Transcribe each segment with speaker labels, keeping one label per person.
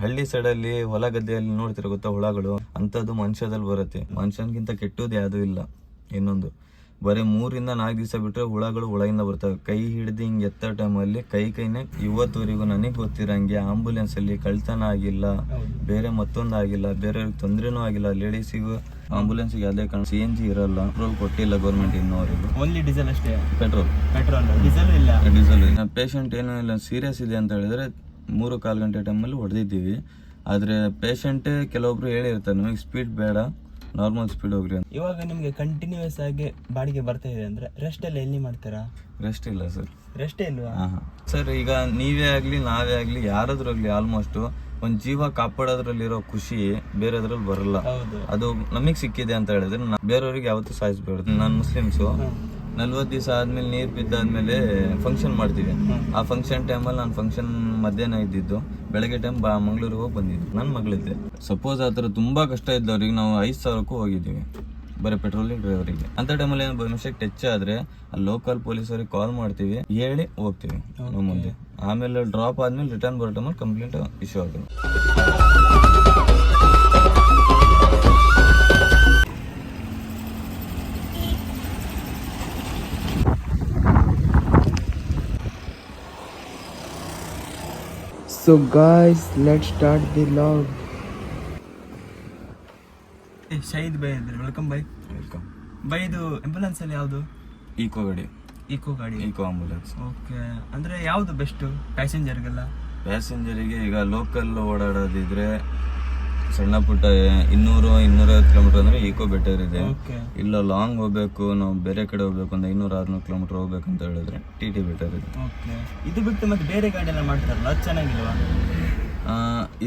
Speaker 1: ಹಳ್ಳಿ ಸೈಡಲ್ಲಿ ಹೊಲ ಗದ್ದೆಯಲ್ಲಿ ನೋಡ್ತಿರ ಗೊತ್ತಾ ಹುಳಗಳು? ಅಂಥದ್ದು ಮನುಷ್ಯದಲ್ಲಿ ಬರುತ್ತೆ. ಮನುಷ್ಯನ್ಗಿಂತ ಕೆಟ್ಟದ್ದು ಯಾವುದೂ ಇಲ್ಲ. ಇನ್ನೊಂದು ಬರೀ ಮೂರಿಂದ ನಾಲ್ಕು ದಿವಸ ಬಿಟ್ಟರೆ ಹುಳಗಳು ಹುಳಗಿಂದ ಬರ್ತವೆ. ಕೈ ಹಿಡ್ದು ಹಿಂಗೆ ಎತ್ತ ಟೈಮಲ್ಲಿ ಕೈ ಕೈನೇ ಇವತ್ತುವರೆಗೂ ನನಗೆ ಗೊತ್ತಿರಂಗೆ ಆಂಬುಲೆನ್ಸ್ ಅಲ್ಲಿ ಕಳ್ತನ ಆಗಿಲ್ಲ ಬೇರೆ ಮತ್ತೊಂದು ಆಗಿಲ್ಲ ಬೇರೆಯವ್ರಿಗೆ ತೊಂದರೆನೂ ಆಗಿಲ್ಲ. ಲೇಡೀಸಿಗೂ ಆಂಬುಲೆನ್ಸ್ಗೆ ಯಾವುದೇ ಕಾರಣ ಸಿ ಎನ್ ಜಿ ಇರಲ್ಲ. ಪೆಟ್ರೋಲ್ ಕೊಟ್ಟಿಲ್ಲ ಗೌರ್ಮೆಂಟ್ ಇನ್ನೂವರೆಗೂ.
Speaker 2: ಓನ್ಲಿ ಡೀಸೆಲ್ ಅಷ್ಟೇ?
Speaker 1: ಪೆಟ್ರೋಲ್
Speaker 2: ಪೆಟ್ರೋಲ್ ಡೀಸೆಲ್ ಇಲ್ಲ?
Speaker 1: ಡೀಸೆಲ್ ಪೇಷಂಟ್ ಏನೂ ಇಲ್ಲ ಸೀರಿಯಸ್ ಇದೆ ಅಂತ ಹೇಳಿದ್ರೆ ಮೂರು ಕಾಲು ಗಂಟೆ ಟೈಮಲ್ಲಿ ಹೊಡೆದಿದ್ದೀವಿ. ಆದರೆ ಪೇಷಂಟೇ ಕೆಲವೊಬ್ರು ಹೇಳಿರ್ತಾರೆ ನಮಗೆ ಸ್ಪೀಡ್ ಬೇಡ ನಾರ್ಮಲ್ ಸ್ಪೀಡ್ ಹೋಗ್ರಿ ಅಂತ.
Speaker 2: ಇವಾಗ ನಿಮಗೆ ಕಂಟಿನ್ಯೂಸ್ ಆಗಿ ಬಾಡಿಗೆ ಬರ್ತಾ ಇದೆ ಅಂದ್ರೆ ರೆಸ್ಟ್ ಎಲ್ಲ ಎಲ್ಲಿ ಮಾಡ್ತೀರಾ?
Speaker 1: ರೆಸ್ಟ್ ಇಲ್ಲ ಸರ್
Speaker 2: ರೆಸ್ಟ್ ಇಲ್ವಾ?
Speaker 1: ಸರ್ ಈಗ ನೀವೇ ಆಗಲಿ ನಾವೇ ಆಗಲಿ ಯಾರಾದ್ರಾಗಲಿ ಆಲ್ಮೋಸ್ಟ್ ಒಂದು ಜೀವ ಕಾಪಾಡೋದ್ರಲ್ಲಿರೋ ಖುಷಿ ಬೇರೆದ್ರಲ್ಲಿ ಬರಲ್ಲ. ಅದು ನಮಗೆ ಸಿಕ್ಕಿದೆ ಅಂತ ಹೇಳಿದ್ರೆ ಬೇರೆಯವ್ರಿಗೆ ಯಾವತ್ತೂ ಸಾಯಿಸ್ಬೇಡ ನಾನು ಮುಸ್ಲಿಮ್ಸು. ನಲ್ವತ್ತು ದಿವಸ ಆದ್ಮೇಲೆ ನೀರು ಬಿದ್ದಾದ್ಮೇಲೆ ಫಂಕ್ಷನ್ ಮಾಡ್ತೀವಿ. ಆ ಫಂಕ್ಷನ್ ಟೈಮಲ್ಲಿ ನಾನು ಫಂಕ್ಷನ್ ಮಧ್ಯಾಹ್ನ ಇದ್ದಿದ್ದು ಬೆಳಗ್ಗೆ ಟೈಮ್ ಬಾ ಮಂಗ್ಳೂರಿಗೆ ಹೋಗಿ ಬಂದಿದ್ದು ನನ್ನ ಮಗಳಿದ್ದೆ. ಸಪೋಸ್ ಆ ಥರ ತುಂಬ ಕಷ್ಟ ಇದ್ದವ್ರಿಗೆ ನಾವು ಐದು ಸಾವಿರಕ್ಕೂ ಹೋಗಿದ್ದೀವಿ ಬರೀ ಪೆಟ್ರೋಲಿಂಗ್ ಡ್ರೈವರಿಗೆ ಅಂತ ಟೈಮಲ್ಲಿ ಏನು ಬೈ ಮಿಸ್ಟೇಕ್ ಟಚ್ ಆದರೆ ಅಲ್ಲಿ ಲೋಕಲ್ ಪೊಲೀಸರಿಗೆ ಕಾಲ್ ಮಾಡ್ತೀವಿ ಹೇಳಿ ಹೋಗ್ತೀವಿ ನಮ್ಮ ಮುಂದೆ. ಆಮೇಲೆ ಡ್ರಾಪ್ ಆದಮೇಲೆ ರಿಟರ್ನ್ ಬರೋ ಟೈಮಲ್ಲಿ ಕಂಪ್ಲೇಂಟ್ ಇಶ್ಯೂ ಆಗುತ್ತೆ
Speaker 3: So guys, let's start the vlog.
Speaker 2: Shaheed by ಇದ್ರಿ ವೆಲ್ಕಮ್ ಬೈ.
Speaker 1: ವೆಲ್ಕಮ್
Speaker 2: ಬೈ ಇದು ಆಂಬುಲೆನ್ಸ್ ಅಲ್ಲಿ ಯಾವುದು?
Speaker 1: ಈಕೋ ಗಾಡಿ.
Speaker 2: ಈಕೋ ಗಾಡಿ.
Speaker 1: ಈಕೋ ಆಂಬುಲೆನ್ಸ್
Speaker 2: ಓಕೆ ಅಂದ್ರೆ ಯಾವುದು ಬೆಸ್ಟ್ ಪ್ಯಾಸೆಂಜರ್ಗೆಲ್ಲ
Speaker 1: ಪ್ಯಾಸೆಂಜರಿಗೆ ಈಗ ಲೋಕಲ್ ಓಡಾಡೋದಿದ್ರೆ ಸಣ್ಣ ಪುಟ್ಟ ಇನ್ನೂರು ಇನ್ನೂರೈವತ್ತು ಕಿಲೋಮೀಟರ್ ಅಂದ್ರೆ ಈಕೋ ಬೆಟರ್ ಇದೆ. ಇಲ್ಲ ಲಾಂಗ್ ಹೋಗ್ಬೇಕು ನಾವು ಬೇರೆ ಕಡೆ ಹೋಗ್ಬೇಕು ಅಂದ್ರೆ ಇನ್ನೂರ ಆರ್ನೂರು ಕಿಲೋಮೀಟರ್ ಹೋಗ್ಬೇಕು ಅಂತ ಹೇಳಿದ್ರೆ ಟಿ ಟಿ ಬೆಟರ್ ಇದೆ.
Speaker 2: ಇದು ಬಿಟ್ಟು ಮತ್ತೆ ಬೇರೆ ಗಾಡಿ ಎಲ್ಲ ಮಾಡ್ತಾರಲ್ಲ ಚೆನ್ನಾಗಿಲ್ವಾ?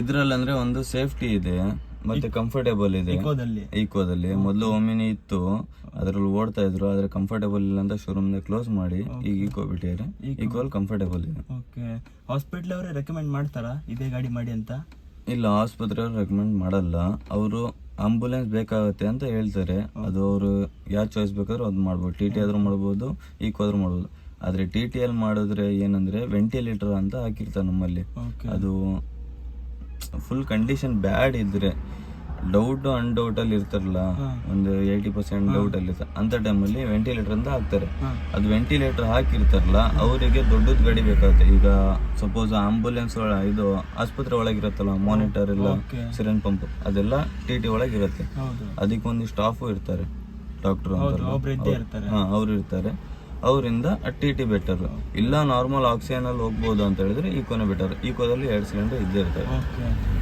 Speaker 1: ಇದ್ರಲ್ಲಿ ಅಂದ್ರೆ ಒಂದು ಸೇಫ್ಟಿ ಇದೆ ಮತ್ತೆ ಕಂಫರ್ಟೇಬಲ್ ಇದೆ.
Speaker 2: ಇಕೋದಲ್ಲಿ
Speaker 1: ಈಕೋದಲ್ಲಿ ಮೊದಲು ಒಮ್ಮಿನಿ ಇತ್ತು ಅದ್ರಲ್ಲಿ ಓಡ್ತಾ ಇದ್ರು ಆದ್ರೆ ಕಂಫರ್ಟೇಬಲ್ ಇಲ್ಲ ಅಂತ ಶೋರೂಮ್ ಕ್ಲೋಸ್ ಮಾಡಿ ಈಗ ಈಕೋ ಬಿಟ್ಟಿದ್ದಾರೆ ಈಕೋಲ್ ಕಂಫರ್ಟೇಬಲ್ ಇದೆ.
Speaker 2: ಹಾಸ್ಪಿಟ್ಲ್ ಅವರೇ ರೆಕಮೆಂಡ್ ಮಾಡ್ತಾರಾ ಇದೇ ಗಾಡಿ ಮಾಡಿ ಅಂತ?
Speaker 1: ಇಲ್ಲ ಆಸ್ಪತ್ರೆ ರೆಕಮೆಂಡ್ ಮಾಡಲ್ಲ. ಅವರು ಆಂಬುಲೆನ್ಸ್ ಬೇಕಾಗುತ್ತೆ ಅಂತ ಹೇಳ್ತಾರೆ. ಅದು ಅವರು ಯಾವ ಚಾಯ್ಸ್ ಬೇಕಾದ್ರೂ ಅದು ಮಾಡ್ಬೋದು. ಟಿ ಟಿ ಆದರೂ ಮಾಡ್ಬೋದು ಈಕ್ವಾದ್ರೂ ಮಾಡ್ಬೋದು. ಆದರೆ ಟಿ ಟಿ ಎಲ್ ಮಾಡಿದ್ರೆ ಏನಂದರೆ ವೆಂಟಿಲೇಟರ್ ಅಂತ ಹಾಕಿರ್ತಾರೆ ನಮ್ಮಲ್ಲಿ. ಅದು ಫುಲ್ ಕಂಡೀಷನ್ ಬ್ಯಾಡ್ ಇದ್ರೆ ಡೌಟ್ ಅನ್ಡೌಟ್ ಅಲ್ಲಿ ಇರ್ತಾರಲ್ಲ ಒಂದು ಏಯ್ಟಿ ಪರ್ಸೆಂಟ್ ಡೌಟ್ ಅಲ್ಲಿ. ಅಂತ ಟೈಮಲ್ಲಿ ವೆಂಟಿಲೇಟರ್ ಅಂತ ಹಾಕ್ತಾರೆ. ಅದು ವೆಂಟಿಲೇಟರ್ ಹಾಕಿರ್ತಾರಲ್ಲ ಅವರಿಗೆ ದೊಡ್ಡದ ಗಾಡಿ ಬೇಕಾಗುತ್ತೆ. ಈಗ ಸಪೋಸ್ ಆಂಬುಲೆನ್ಸ್ ಇದು ಆಸ್ಪತ್ರೆ ಒಳಗಿರುತ್ತಲ್ಲ ಮಾನಿಟರ್ ಎಲ್ಲ ಸಿರನ್ ಪಂಪ್ ಅದೆಲ್ಲ ಟಿ ಟಿ ಒಳಗಿರುತ್ತೆ
Speaker 2: ಹೌದು.
Speaker 1: ಅದಕ್ಕೆ ಒಂದು ಸ್ಟಾಫು ಇರ್ತಾರೆ. ಡಾಕ್ಟರ್ ಅವ್ರು ಇರ್ತಾರೆ. ಅವರಿಂದ ಟಿ ಟಿ ಬೆಟರ್ ಇಲ್ಲ ನಾರ್ಮಲ್ ಆಕ್ಸಿಜನ್ ಅಲ್ಲಿ ಹೋಗ್ಬೋದು ಅಂತ ಹೇಳಿದ್ರೆ ಈಕೋನೇ ಬೆಟರ್ ಈಕೋದಲ್ಲಿ ಎರಡು ಸಿಲಿಂಡರ್ ಇದ್ದೇ
Speaker 2: ಇರ್ತಾರೆ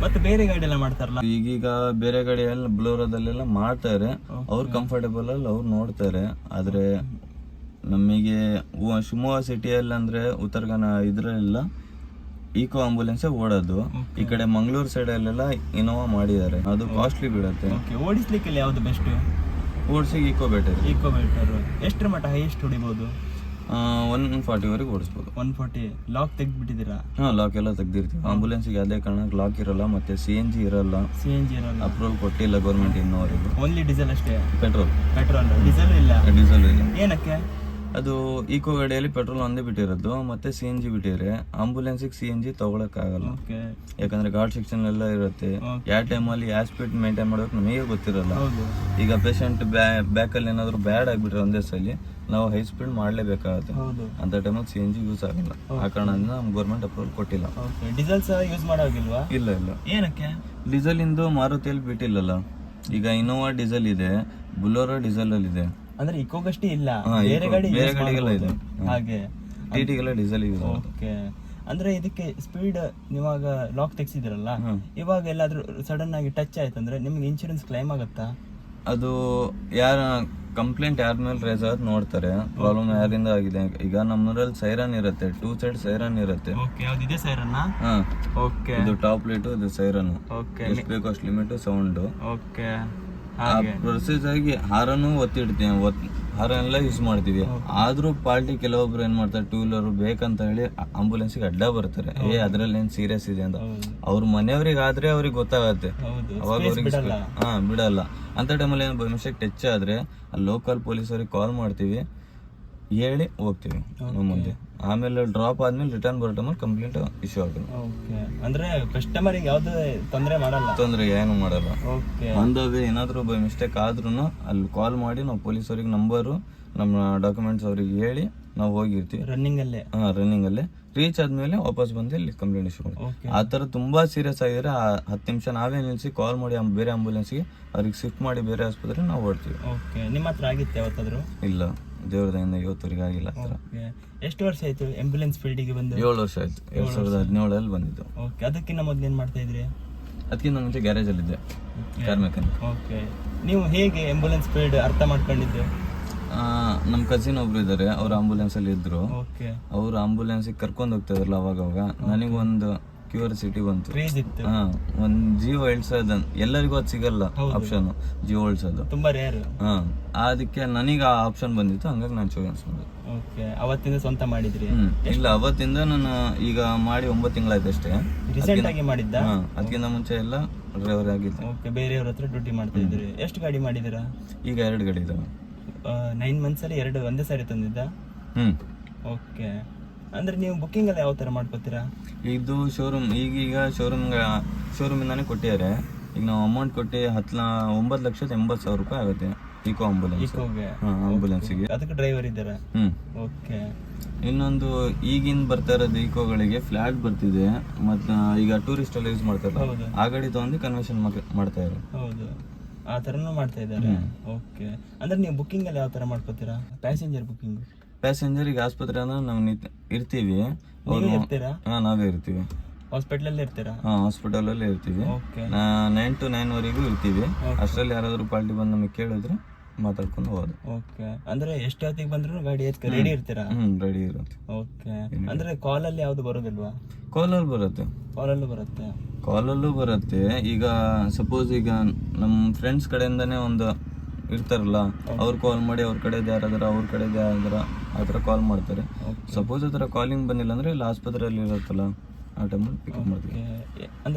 Speaker 2: ಮತ್ತೆ ಬೇರೆ ಗಾಡಿ ಎಲ್ಲ ಮಾಡ್ತಾರಲ್ಲ?
Speaker 1: ಈಗೀಗ ಬೇರೆ ಗಾಡಿಯೆಲ್ಲ ಬ್ಲೋರದಲ್ಲೆಲ್ಲ ಮಾಡ್ತಾರೆ. ಅವ್ರು ಕಂಫರ್ಟೇಬಲ್ ಅಲ್ಲಿ ಅವ್ರು ನೋಡ್ತಾರೆ. ಆದ್ರೆ ನಮಗೆ ಶಿವಮೊಗ್ಗ ಸಿಟಿಯಲ್ಲಿ ಅಂದ್ರೆ ಉತ್ತರಗನ ಇದ್ರಲ್ಲ ಇದ್ರಲ್ಲೆಲ್ಲ ಈಕೋ ಆಂಬುಲೆನ್ಸ್ ಓಡೋದು. ಈ ಕಡೆ ಮಂಗಳೂರು ಸೈಡ್ ಅಲ್ಲೆಲ್ಲ ಇನೋವಾ ಮಾಡಿದ್ದಾರೆ. ಅದು ಕಾಸ್ಟ್ಲಿ ಬೀಳುತ್ತೆ.
Speaker 2: ಓಡಿಸ್ಲಿಕ್ಕೆ ಯಾವುದು ಬೆಸ್ಟ್
Speaker 1: ಓಡಿಸಿ ಈಕೋ ಬೆಟರ್
Speaker 2: ಈಕೋ ಬೆಟರ್ ಎಷ್ಟರ ಮಟ್ಟ? ಹೈಯೆಸ್ಟ್ ಹೊಡಿಬೋದು?
Speaker 1: ಒನ್ ಫಾರ್ಟಿವರೆಗೆ ಓಡಿಸ್ಬೋದು.
Speaker 2: ಒನ್ ಫೋರ್ಟಿ ಲಾಕ್ ತೆಗ್ದ್ಬಿಟ್ಟಿದ್ದೀರಾ?
Speaker 1: ಹಾ ಲಾಕ್ ಎಲ್ಲ ತೆಗ್ದಿರ್ತೀವಿ. ಆಂಬುಲೆನ್ಸ್ಗೆ ಯಾವುದೇ ಕಾರಣಕ್ಕೆ ಲಾಕ್ ಇರಲ್ಲ ಮತ್ತೆ ಸಿ ಎನ್ ಜಿ ಇರಲ್ಲ.
Speaker 2: ಸಿ ಎನ್ ಜಿ ಇರಲ್ಲ.
Speaker 1: ಅಪ್ರೂವಲ್ ಕೊಟ್ಟಿಲ್ಲ ಗೌರ್ಮೆಂಟ್ ಇನ್ನೂವರೆಗೂ.
Speaker 2: ಓನ್ಲಿ ಡೀಸೆಲ್ ಅಷ್ಟೇ?
Speaker 1: ಪೆಟ್ರೋಲ್
Speaker 2: ಪೆಟ್ರೋಲ್ ಡೀಸೆಲ್ ಇಲ್ಲ?
Speaker 1: ಡೀಸೆಲ್ ಇಲ್ಲ.
Speaker 2: ಏನಕ್ಕೆ?
Speaker 1: ಅದು ಈಕೋ ಗಾಡಿಯಲ್ಲಿ ಪೆಟ್ರೋಲ್ ಒಂದೇ ಬಿಟ್ಟಿರೋದು ಮತ್ತೆ ಸಿ ಎನ್ ಜಿ ಬಿಟ್ಟಿದ್ರೆ ಆಂಬುಲೆನ್ಸಿಗೆ ಸಿ ಎನ್ ಜಿ ತಗೊಳಕ್ಕಾಗಲ್ಲ. ಯಾಕಂದ್ರೆ ಗಾರ್ಡ್ ಸೆಕ್ಷನ್ ಎಲ್ಲ ಇರುತ್ತೆ. ಯಾವ ಟೈಮಲ್ಲಿ ಯಾವ ಸ್ಪೀಡ್ ಮೇಂಟೈನ್ ಮಾಡಬೇಕು ನಮಗೆ ಗೊತ್ತಿರಲ್ಲ. ಈಗ ಪೇಷಂಟ್ ಬ್ಯಾಕಲ್ಲಿ ಏನಾದರೂ ಬ್ಯಾಡ್ ಆಗಿಬಿಟ್ರೆ ಒಂದೇ ಸಲ ನಾವು ಹೈ ಸ್ಪೀಡ್ ಮಾಡಲೇಬೇಕಾಗುತ್ತೆ. ಅಂತ ಟೈಮಲ್ಲಿ ಸಿ ಎನ್ ಜಿ ಯೂಸ್ ಆಗಲ್ಲ. ಆ ಕಾರಣದಿಂದ ನಮ್ಮ ಗೌರ್ಮೆಂಟ್ ಅಪ್ರೂವಲ್ ಕೊಟ್ಟಿಲ್ಲ.
Speaker 2: ಡೀಸೆಲ್ ಸಹ ಯೂಸ್ ಮಾಡೋಗಿಲ್ವಾ?
Speaker 1: ಇಲ್ಲ ಇಲ್ಲ.
Speaker 2: ಏನಕ್ಕೆ?
Speaker 1: ಡೀಸೆಲ್ ಇಂದು ಮಾರುತಿಯಲ್ಲಿ ಬಿಟ್ಟಿಲ್ಲಲ್ಲ. ಈಗ ಇನೋವಾ ಡೀಸೆಲ್ ಇದೆ ಬುಲೋರೋ ಡೀಸೆಲ್ ಅಲ್ಲಿ ಇದೆ
Speaker 2: ಅಂದ್ರೆ ಇಕೋಗಷ್ಟೇ ಇಲ್ಲ.
Speaker 1: ಹಾ,
Speaker 2: ಬೇರೆ
Speaker 1: Eco-
Speaker 2: ಗಾಡಿ
Speaker 1: ಬೇರೆ
Speaker 2: use
Speaker 1: ಗಾಡಿಗೆಲ್ಲ
Speaker 2: ಮಾಡ್ಬೋದು.
Speaker 1: ಇದೆ. ಹ್ಮ್.
Speaker 2: ಹಾಗೆ.
Speaker 1: ಟಿ ಟಿಗೆಲ್ಲ ಡೀಸೆಲ್ ಯೂಸ್
Speaker 2: ಓಕೆ. ಅಂದ್ರೆ ಇದಕ್ಕೆ ಸ್ಪೀಡ್ ನೀವಾಗ ಲಾಕ್ ತೆಗ್ಸಿದಿರಲ್ಲ
Speaker 1: ಹ್ಮ್.
Speaker 2: ಇವಾಗ ಎಲ್ಲಾದ್ರೂ ಸಡನ್ ಆಗಿ ಟಚ್ ಆಯ್ತು ಅಂದ್ರೆ ನಿಮ್ಗೆ ಇನ್ಶೂರೆನ್ಸ್ ಕ್ಲೈಮ್ ಆಗುತ್ತಾ?
Speaker 1: ಅದು ಯಾರ ಕಂಪ್ಲೇಂಟ್ ಯಾರ ಮೇಲೆ ರೇಸ್ ಆದ್ ನೋಡ್ತಾರೆ. ಪ್ರಾಬ್ಲಮ್ ಯಾರಿಂದ ಆಗಿದೆ? ಈಗ ನಮ್ಮೂರಲ್ಲಿ ಸೈರನ್ ಇರುತ್ತೆ. ಟೂ ಸೈಡ್ ಸೈರನ್ ಇರುತ್ತೆ.
Speaker 2: ಓಕೆ ಯಾವ್ದಿದೆ ಸೈರನ್ನ
Speaker 1: ಹಾ.
Speaker 2: ಓಕೆ.
Speaker 1: ಇದು ಟಾಪ್ ಲೈಟ್ ಇದು ಸೈರನ್
Speaker 2: ಓಕೆ.
Speaker 1: ಎಷ್ಟು ಬೇಕೋ ಅಷ್ಟು ಲಿಮಿಟ್ ಸೌಂಡ್
Speaker 2: ಓಕೆ.
Speaker 1: ಪ್ರೊಸೆಸ್ ಆಗಿ ಹಾರನು ಒತ್ತಿಡ್ತೀವಿ ಒತ್ ಹಾರ ಎಲ್ಲ ಯೂಸ್ ಮಾಡ್ತೀವಿ ಆದ್ರೂ ಪಾರ್ಟಿ ಕೆಲವೊಬ್ರು ಏನ್ ಮಾಡ್ತಾರೆ ಟೂ ವೀಲರ್ ಬೇಕಂತ ಹೇಳಿ ಆಂಬುಲೆನ್ಸ್ಗೆ ಅಡ್ಡ ಬರ್ತಾರೆ. ಏ ಅದ್ರಲ್ಲಿ ಏನ್ ಸೀರಿಯಸ್ ಇದೆ ಅಂತ. ಅವ್ರ ಮನೆಯವ್ರಿಗೆ ಆದ್ರೆ ಅವ್ರಿಗೆ ಗೊತ್ತಾಗತ್ತೆ. ಅವಾಗ ಅವ್ರಿಗೆ ಹಾ ಬಿಡಲ್ಲ. ಅಂತ ಟೈಮಲ್ಲಿ ಏನು ಬೈ ಮಿಸ್ಟೇಕ್ ಟಚ್ ಆದ್ರೆ ಲೋಕಲ್ ಲೋಕಲ್ ಪೊಲೀಸರಿಗೆ ಕಾಲ್ ಮಾಡ್ತೀವಿ. ಹೇಳಿ ಹೋಗ್ತೀವಿ ನಾವು ಮುಂದೆ. ಆಮೇಲೆ ಡ್ರಾಪ್ ಆದ್ಮೇಲೆ ರಿಟರ್ನ್ ಬರೋ ಕಂಪ್ಲೀಟ್ ಇಶ್ಯೂ ಆಗುತ್ತೆ.
Speaker 2: ಓಕೆ ಅಂದ್ರೆ ಕಸ್ಟಮರಿಗೆ ಯಾವ್ದು ತೊಂದರೆ ಮಾಡಲ್ಲ?
Speaker 1: ತೊಂದರೆ ಏನು ಮಾಡಲ್ಲ. ವೇ ಏನಾದರೂ ಬೈ ಮಿಸ್ಟೇಕ್ ಆದ್ರೂ ಅಲ್ಲಿ ಕಾಲ್ ಮಾಡಿ ನಾವು ಪೊಲೀಸ್ ಅವ್ರಿಗೆ ನಂಬರು ನಮ್ಮ ಡಾಕ್ಯುಮೆಂಟ್ಸ್ ಅವ್ರಿಗೆ ಹೇಳಿ ನಾವು ಹೋಗಿರ್ತೀವಿ.
Speaker 2: ರನ್ನಿಂಗ್ ಅಲ್ಲೇ?
Speaker 1: ಹಾಂ ರನ್ನಿಂಗಲ್ಲೇ ರೀಚ್ ಆದ್ಮೇಲೆ ವಾಪಸ್ ಬಂದು ಇಲ್ಲಿ ಕಂಪ್ಲೇಂಟ್ ಇಶ್ಯೂ ಮಾಡಿ ಆ ಥರ ತುಂಬ ಸೀರಿಯಸ್ ಆಗಿದ್ರೆ ಆ ಹತ್ತು ನಿಮಿಷ ನಾವೇ ನಿಲ್ಸಿ ಕಾಲ್ ಮಾಡಿ ಆಮ್- ಬೇರೆ ಆಂಬುಲೆನ್ಸ್ಗೆ ಅವ್ರಿಗೆ ಶಿಫ್ಟ್ ಮಾಡಿ ಬೇರೆ ಆಸ್ಪತ್ರೆ ನಾವು ಓಡ್ತೀವಿ
Speaker 2: ಓಕೆ ನಿಮ್ಮ ಹತ್ರ ಆಗಿತ್ತು ಯಾವತ್ತಾದ್ರು?
Speaker 1: ಇಲ್ಲ. ದೇವ್ರದಿಂದ ಇವತ್ತವರೆಗೆ ಆಗಿಲ್ಲ ಆ ಥರ.
Speaker 2: ಓಕೆ ಎಷ್ಟು ವರ್ಷ ಆಯ್ತು ಆಂಬ್ಯುಲೆನ್ಸ್ ಫೀಲ್ಡಿಗೆ ಬಂದು?
Speaker 1: ಏಳು ವರ್ಷ ಆಯ್ತು. ಎರಡು ಸಾವಿರದ ಹದಿನೇಳಲ್ಲಿ ಬಂದಿದ್ದು.
Speaker 2: ಓಕೆ ಅದಕ್ಕಿಂತ ಮೊದಲು ಏನು ಮಾಡ್ತಾ ಇದ್ರಿ?
Speaker 1: ಅದಕ್ಕಿಂತ ಮುಂಚೆ ಗ್ಯಾರೇಜಲ್ಲಿದ್ದೆ ಕಾರ್ ಮೆಕ್ಯಾನಿಕ್
Speaker 2: ಓಕೆ ನೀವು ಹೇಗೆ ಆಂಬ್ಯುಲೆನ್ಸ್ ಫೀಲ್ಡ್ ಅರ್ಥ ಮಾಡ್ಕೊಂಡಿದ್ದು?
Speaker 1: ನಮ್ಮ ಕಸಿನ್ ಒಬ್ರು ಇದ್ದಾರೆ ಅವ್ರು ಆಂಬುಲೆನ್ಸಲ್ಲಿ ಇದ್ರು.
Speaker 2: ಓಕೆ
Speaker 1: ಅವ್ರು ಆಂಬುಲೆನ್ಸಿಗೆ ಕರ್ಕೊಂಡು ಹೋಗ್ತಾ ಇದ್ರಲ್ಲ ಅವಾಗ ಅವಾಗ ನನಗೊಂದು ಕ್ಯೂರಿಯಾಸಿಟಿ ಬಂತು. ಹಾ ಒಂದ್ ಜೀವ ಇಳ್ಸೋದು ಎಲ್ಲರಿಗೂ ಅದು ಸಿಗಲ್ಲ ಆಪ್ಷನ್ ಜೀವ ಇಳ್ಸೋದು
Speaker 2: ತುಂಬಾ ರೇರ್
Speaker 1: ಹಾ ಅದಕ್ಕೆ ನನಗೆ ಆ ಆಪ್ಷನ್ ಬಂದಿತ್ತು ಹಂಗಾಗಿ ನಾನು ಚೂಸ್ ಮಾಡಿದೆ
Speaker 2: ಓಕೆ ಅವತ್ತಿಂದ ಸ್ವಂತ ಮಾಡಿದ್ರಿ?
Speaker 1: ಇಲ್ಲ ಅವತ್ತಿಂದ ನಾನು ಈಗ ಮಾಡಿ ಒಂಬತ್ತು ತಿಂಗಳಾಯ್ತು ಅಷ್ಟೇ.
Speaker 2: ರೀಸೆಂಟ್ ಆಗಿ ಮಾಡಿದ್ದ?
Speaker 1: ಅದಕ್ಕಿಂತ ಮುಂಚೆ ಎಲ್ಲ ಡ್ರೈವರ್ ಆಗಿತ್ತು
Speaker 2: ಓಕೆ ಬೇರೆಯವ್ರ ಹತ್ರ ಡ್ಯೂಟಿ ಮಾಡ್ತಾ ಇದ್ರಿ. ಎಷ್ಟು ಗಾಡಿ ಮಾಡಿದಿರಾ
Speaker 1: ಈಗ ಎರಡು ಗಾಡಿ ಇದಾವೆ.
Speaker 2: ನೈನ್ ಮಂತ್ಸ್ ಅಲ್ಲಿ ಎರಡು ಒಂದೇ ಸಾರಿ ತಂದಿದ್ದ?
Speaker 1: ಹ್ಮ್.
Speaker 2: ಓಕೆ ಅಂದ್ರೆ ನೀವು ಬುಕ್ಕಿಂಗ್ ಎಲ್ಲ ಯಾವ ತರ ಮಾಡ್ಕೋತೀರಾ?
Speaker 1: ಇದು ಶೋರೂಮ್ ಈಗೀಗ ಶೋರೂಮ್ ಇಂದಾನೆ ಕೊಟ್ಟಿದ್ದಾರೆ. ಈಗ ನಾವು ಅಮೌಂಟ್ ಕೊಟ್ಟು ಹತ್ತು ಲ ಒಂಬತ್ತು ಲಕ್ಷದ ಎಂಬತ್ತು ಸಾವಿರ ರೂಪಾಯಿ ಆಗುತ್ತೆ ಈಕೋ ಆಂಬುಲೆನ್ಸ್
Speaker 2: ಇಕೋಗೆ
Speaker 1: ಹಾಂ ಆಂಬುಲೆನ್ಸಿಗೆ
Speaker 2: ಅದಕ್ಕೆ ಡ್ರೈವರ್ ಇದ್ದಾರೆ?
Speaker 1: ಹ್ಮ್.
Speaker 2: ಓಕೆ
Speaker 1: ಇನ್ನೊಂದು ಈಗಿನ ಬರ್ತಾ ಇರೋದು ಈಕೋಗಳಿಗೆ ಫ್ಲಾಟ್ ಬರ್ತಿದೆ. ಮತ್ತು ಈಗ ಟೂರಿಸ್ಟ್ ಎಲ್ಲ ಯೂಸ್ ಮಾಡ್ತಾರೆ
Speaker 2: ಹೌದು.
Speaker 1: ಆ ಗಾಡಿ ತಗೊಂಡು ಕನ್ವೆನ್ಷನ್ ಮಾಡ್ತಾ ಇದ್ದಾರೆ.
Speaker 2: ಹೌದು. ಆ ಥರನೂ ಮಾಡ್ತಾ ಇದ್ದಾರೆ. ಓಕೆ. ಅಂದ್ರೆ ನೀವು ಬುಕ್ಕಿಂಗ್ ಅಲ್ಲಿ ಯಾವ ತರ ಮಾಡ್ಕೋತೀರಾ? ಪ್ಯಾಸೆಂಜರ್ ಬುಕ್ಕಿಂಗ್
Speaker 1: ಪ್ಯಾಸೆಂಜರ್ ಈಗ ಆಸ್ಪತ್ರೆ ಅಂದ್ರೆ ನಾವು ನಿಂತ್- ಇರ್ತೀವಿ.
Speaker 2: ನೀವು ಇರ್ತೀರಾ?
Speaker 1: ಹಾ ನಾವೇ ಇರ್ತೀವಿ.
Speaker 2: ಹಾಸ್ಪಿಟ್ಲಲ್ಲಿ ಇರ್ತೀರಾ?
Speaker 1: ಹಾಸ್ಪಿಟಲ್ ಹಾಸ್ಪಿಟಲಲ್ಲೇ ಇರ್ತೀವಿ.
Speaker 2: ಓಕೆ.
Speaker 1: ನೈನ್ ಟು ನೈನ್ ವರೆಗೂ ಇರ್ತೀವಿ. ಅಷ್ಟರಲ್ಲಿ ಯಾರಾದರೂ ಪಾರ್ಟಿ ಬಂದು ನಮಗೆ ಕೇಳಿದ್ರೆ ಮಾತಾಡ್ಕೊಂಡು ಹೋಗೋದು.
Speaker 2: ಓಕೆ. ಅಂದ್ರೆ ಎಷ್ಟು ಹೊತ್ತಿಗೆ ಬಂದ್ರು ಗಾಡಿ ಎತ್ಕ ರೆಡಿ ಇರ್ತೀರಾ?
Speaker 1: ಹ್ಞೂ ರೆಡಿ ಇರುತ್ತೆ.
Speaker 2: ಓಕೆ. ಅಂದ್ರೆ ಅಲ್ಲಿ ಯಾವ್ದು ಬರೋದಿಲ್ವಾ?
Speaker 1: ಕಾಲ್ ಅಲ್ಲಿ ಬರುತ್ತೆ.
Speaker 2: ಕಾಲಲ್ಲೂ ಬರುತ್ತೆ.
Speaker 1: ಕಾಲಲ್ಲೂ ಬರುತ್ತೆ. ಈಗ ಸಪೋಸ್ ಈಗ ನಮ್ಮ ಫ್ರೆಂಡ್ಸ್ ಕಡೆಯಿಂದನೇ ಒಂದು ಇರ್ತಾರಲ್ಲ ಅವ್ರು ಕಾಲ್ ಮಾಡಿ ಅವ್ರ ಕಡೆದು ಯಾರಾದ್ರ ಅವ್ರ ಕಡೆದು ಯಾರಾದ್ರ ಆ ಥರ ಕಾಲ್ ಮಾಡ್ತಾರೆ. ಸಪೋಸ್ ಆ ಥರ ಕಾಲಿಂಗ್ ಬಂದಿಲ್ಲ ಅಂದ್ರೆ ಇಲ್ಲಿ ಆಸ್ಪತ್ರೆಯಲ್ಲಿ ಇರುತ್ತಲ್ಲ ಆ ಟೈಮಲ್ಲಿ ಪಿಕಪ್ ಮಾಡ್ತೀವಿ.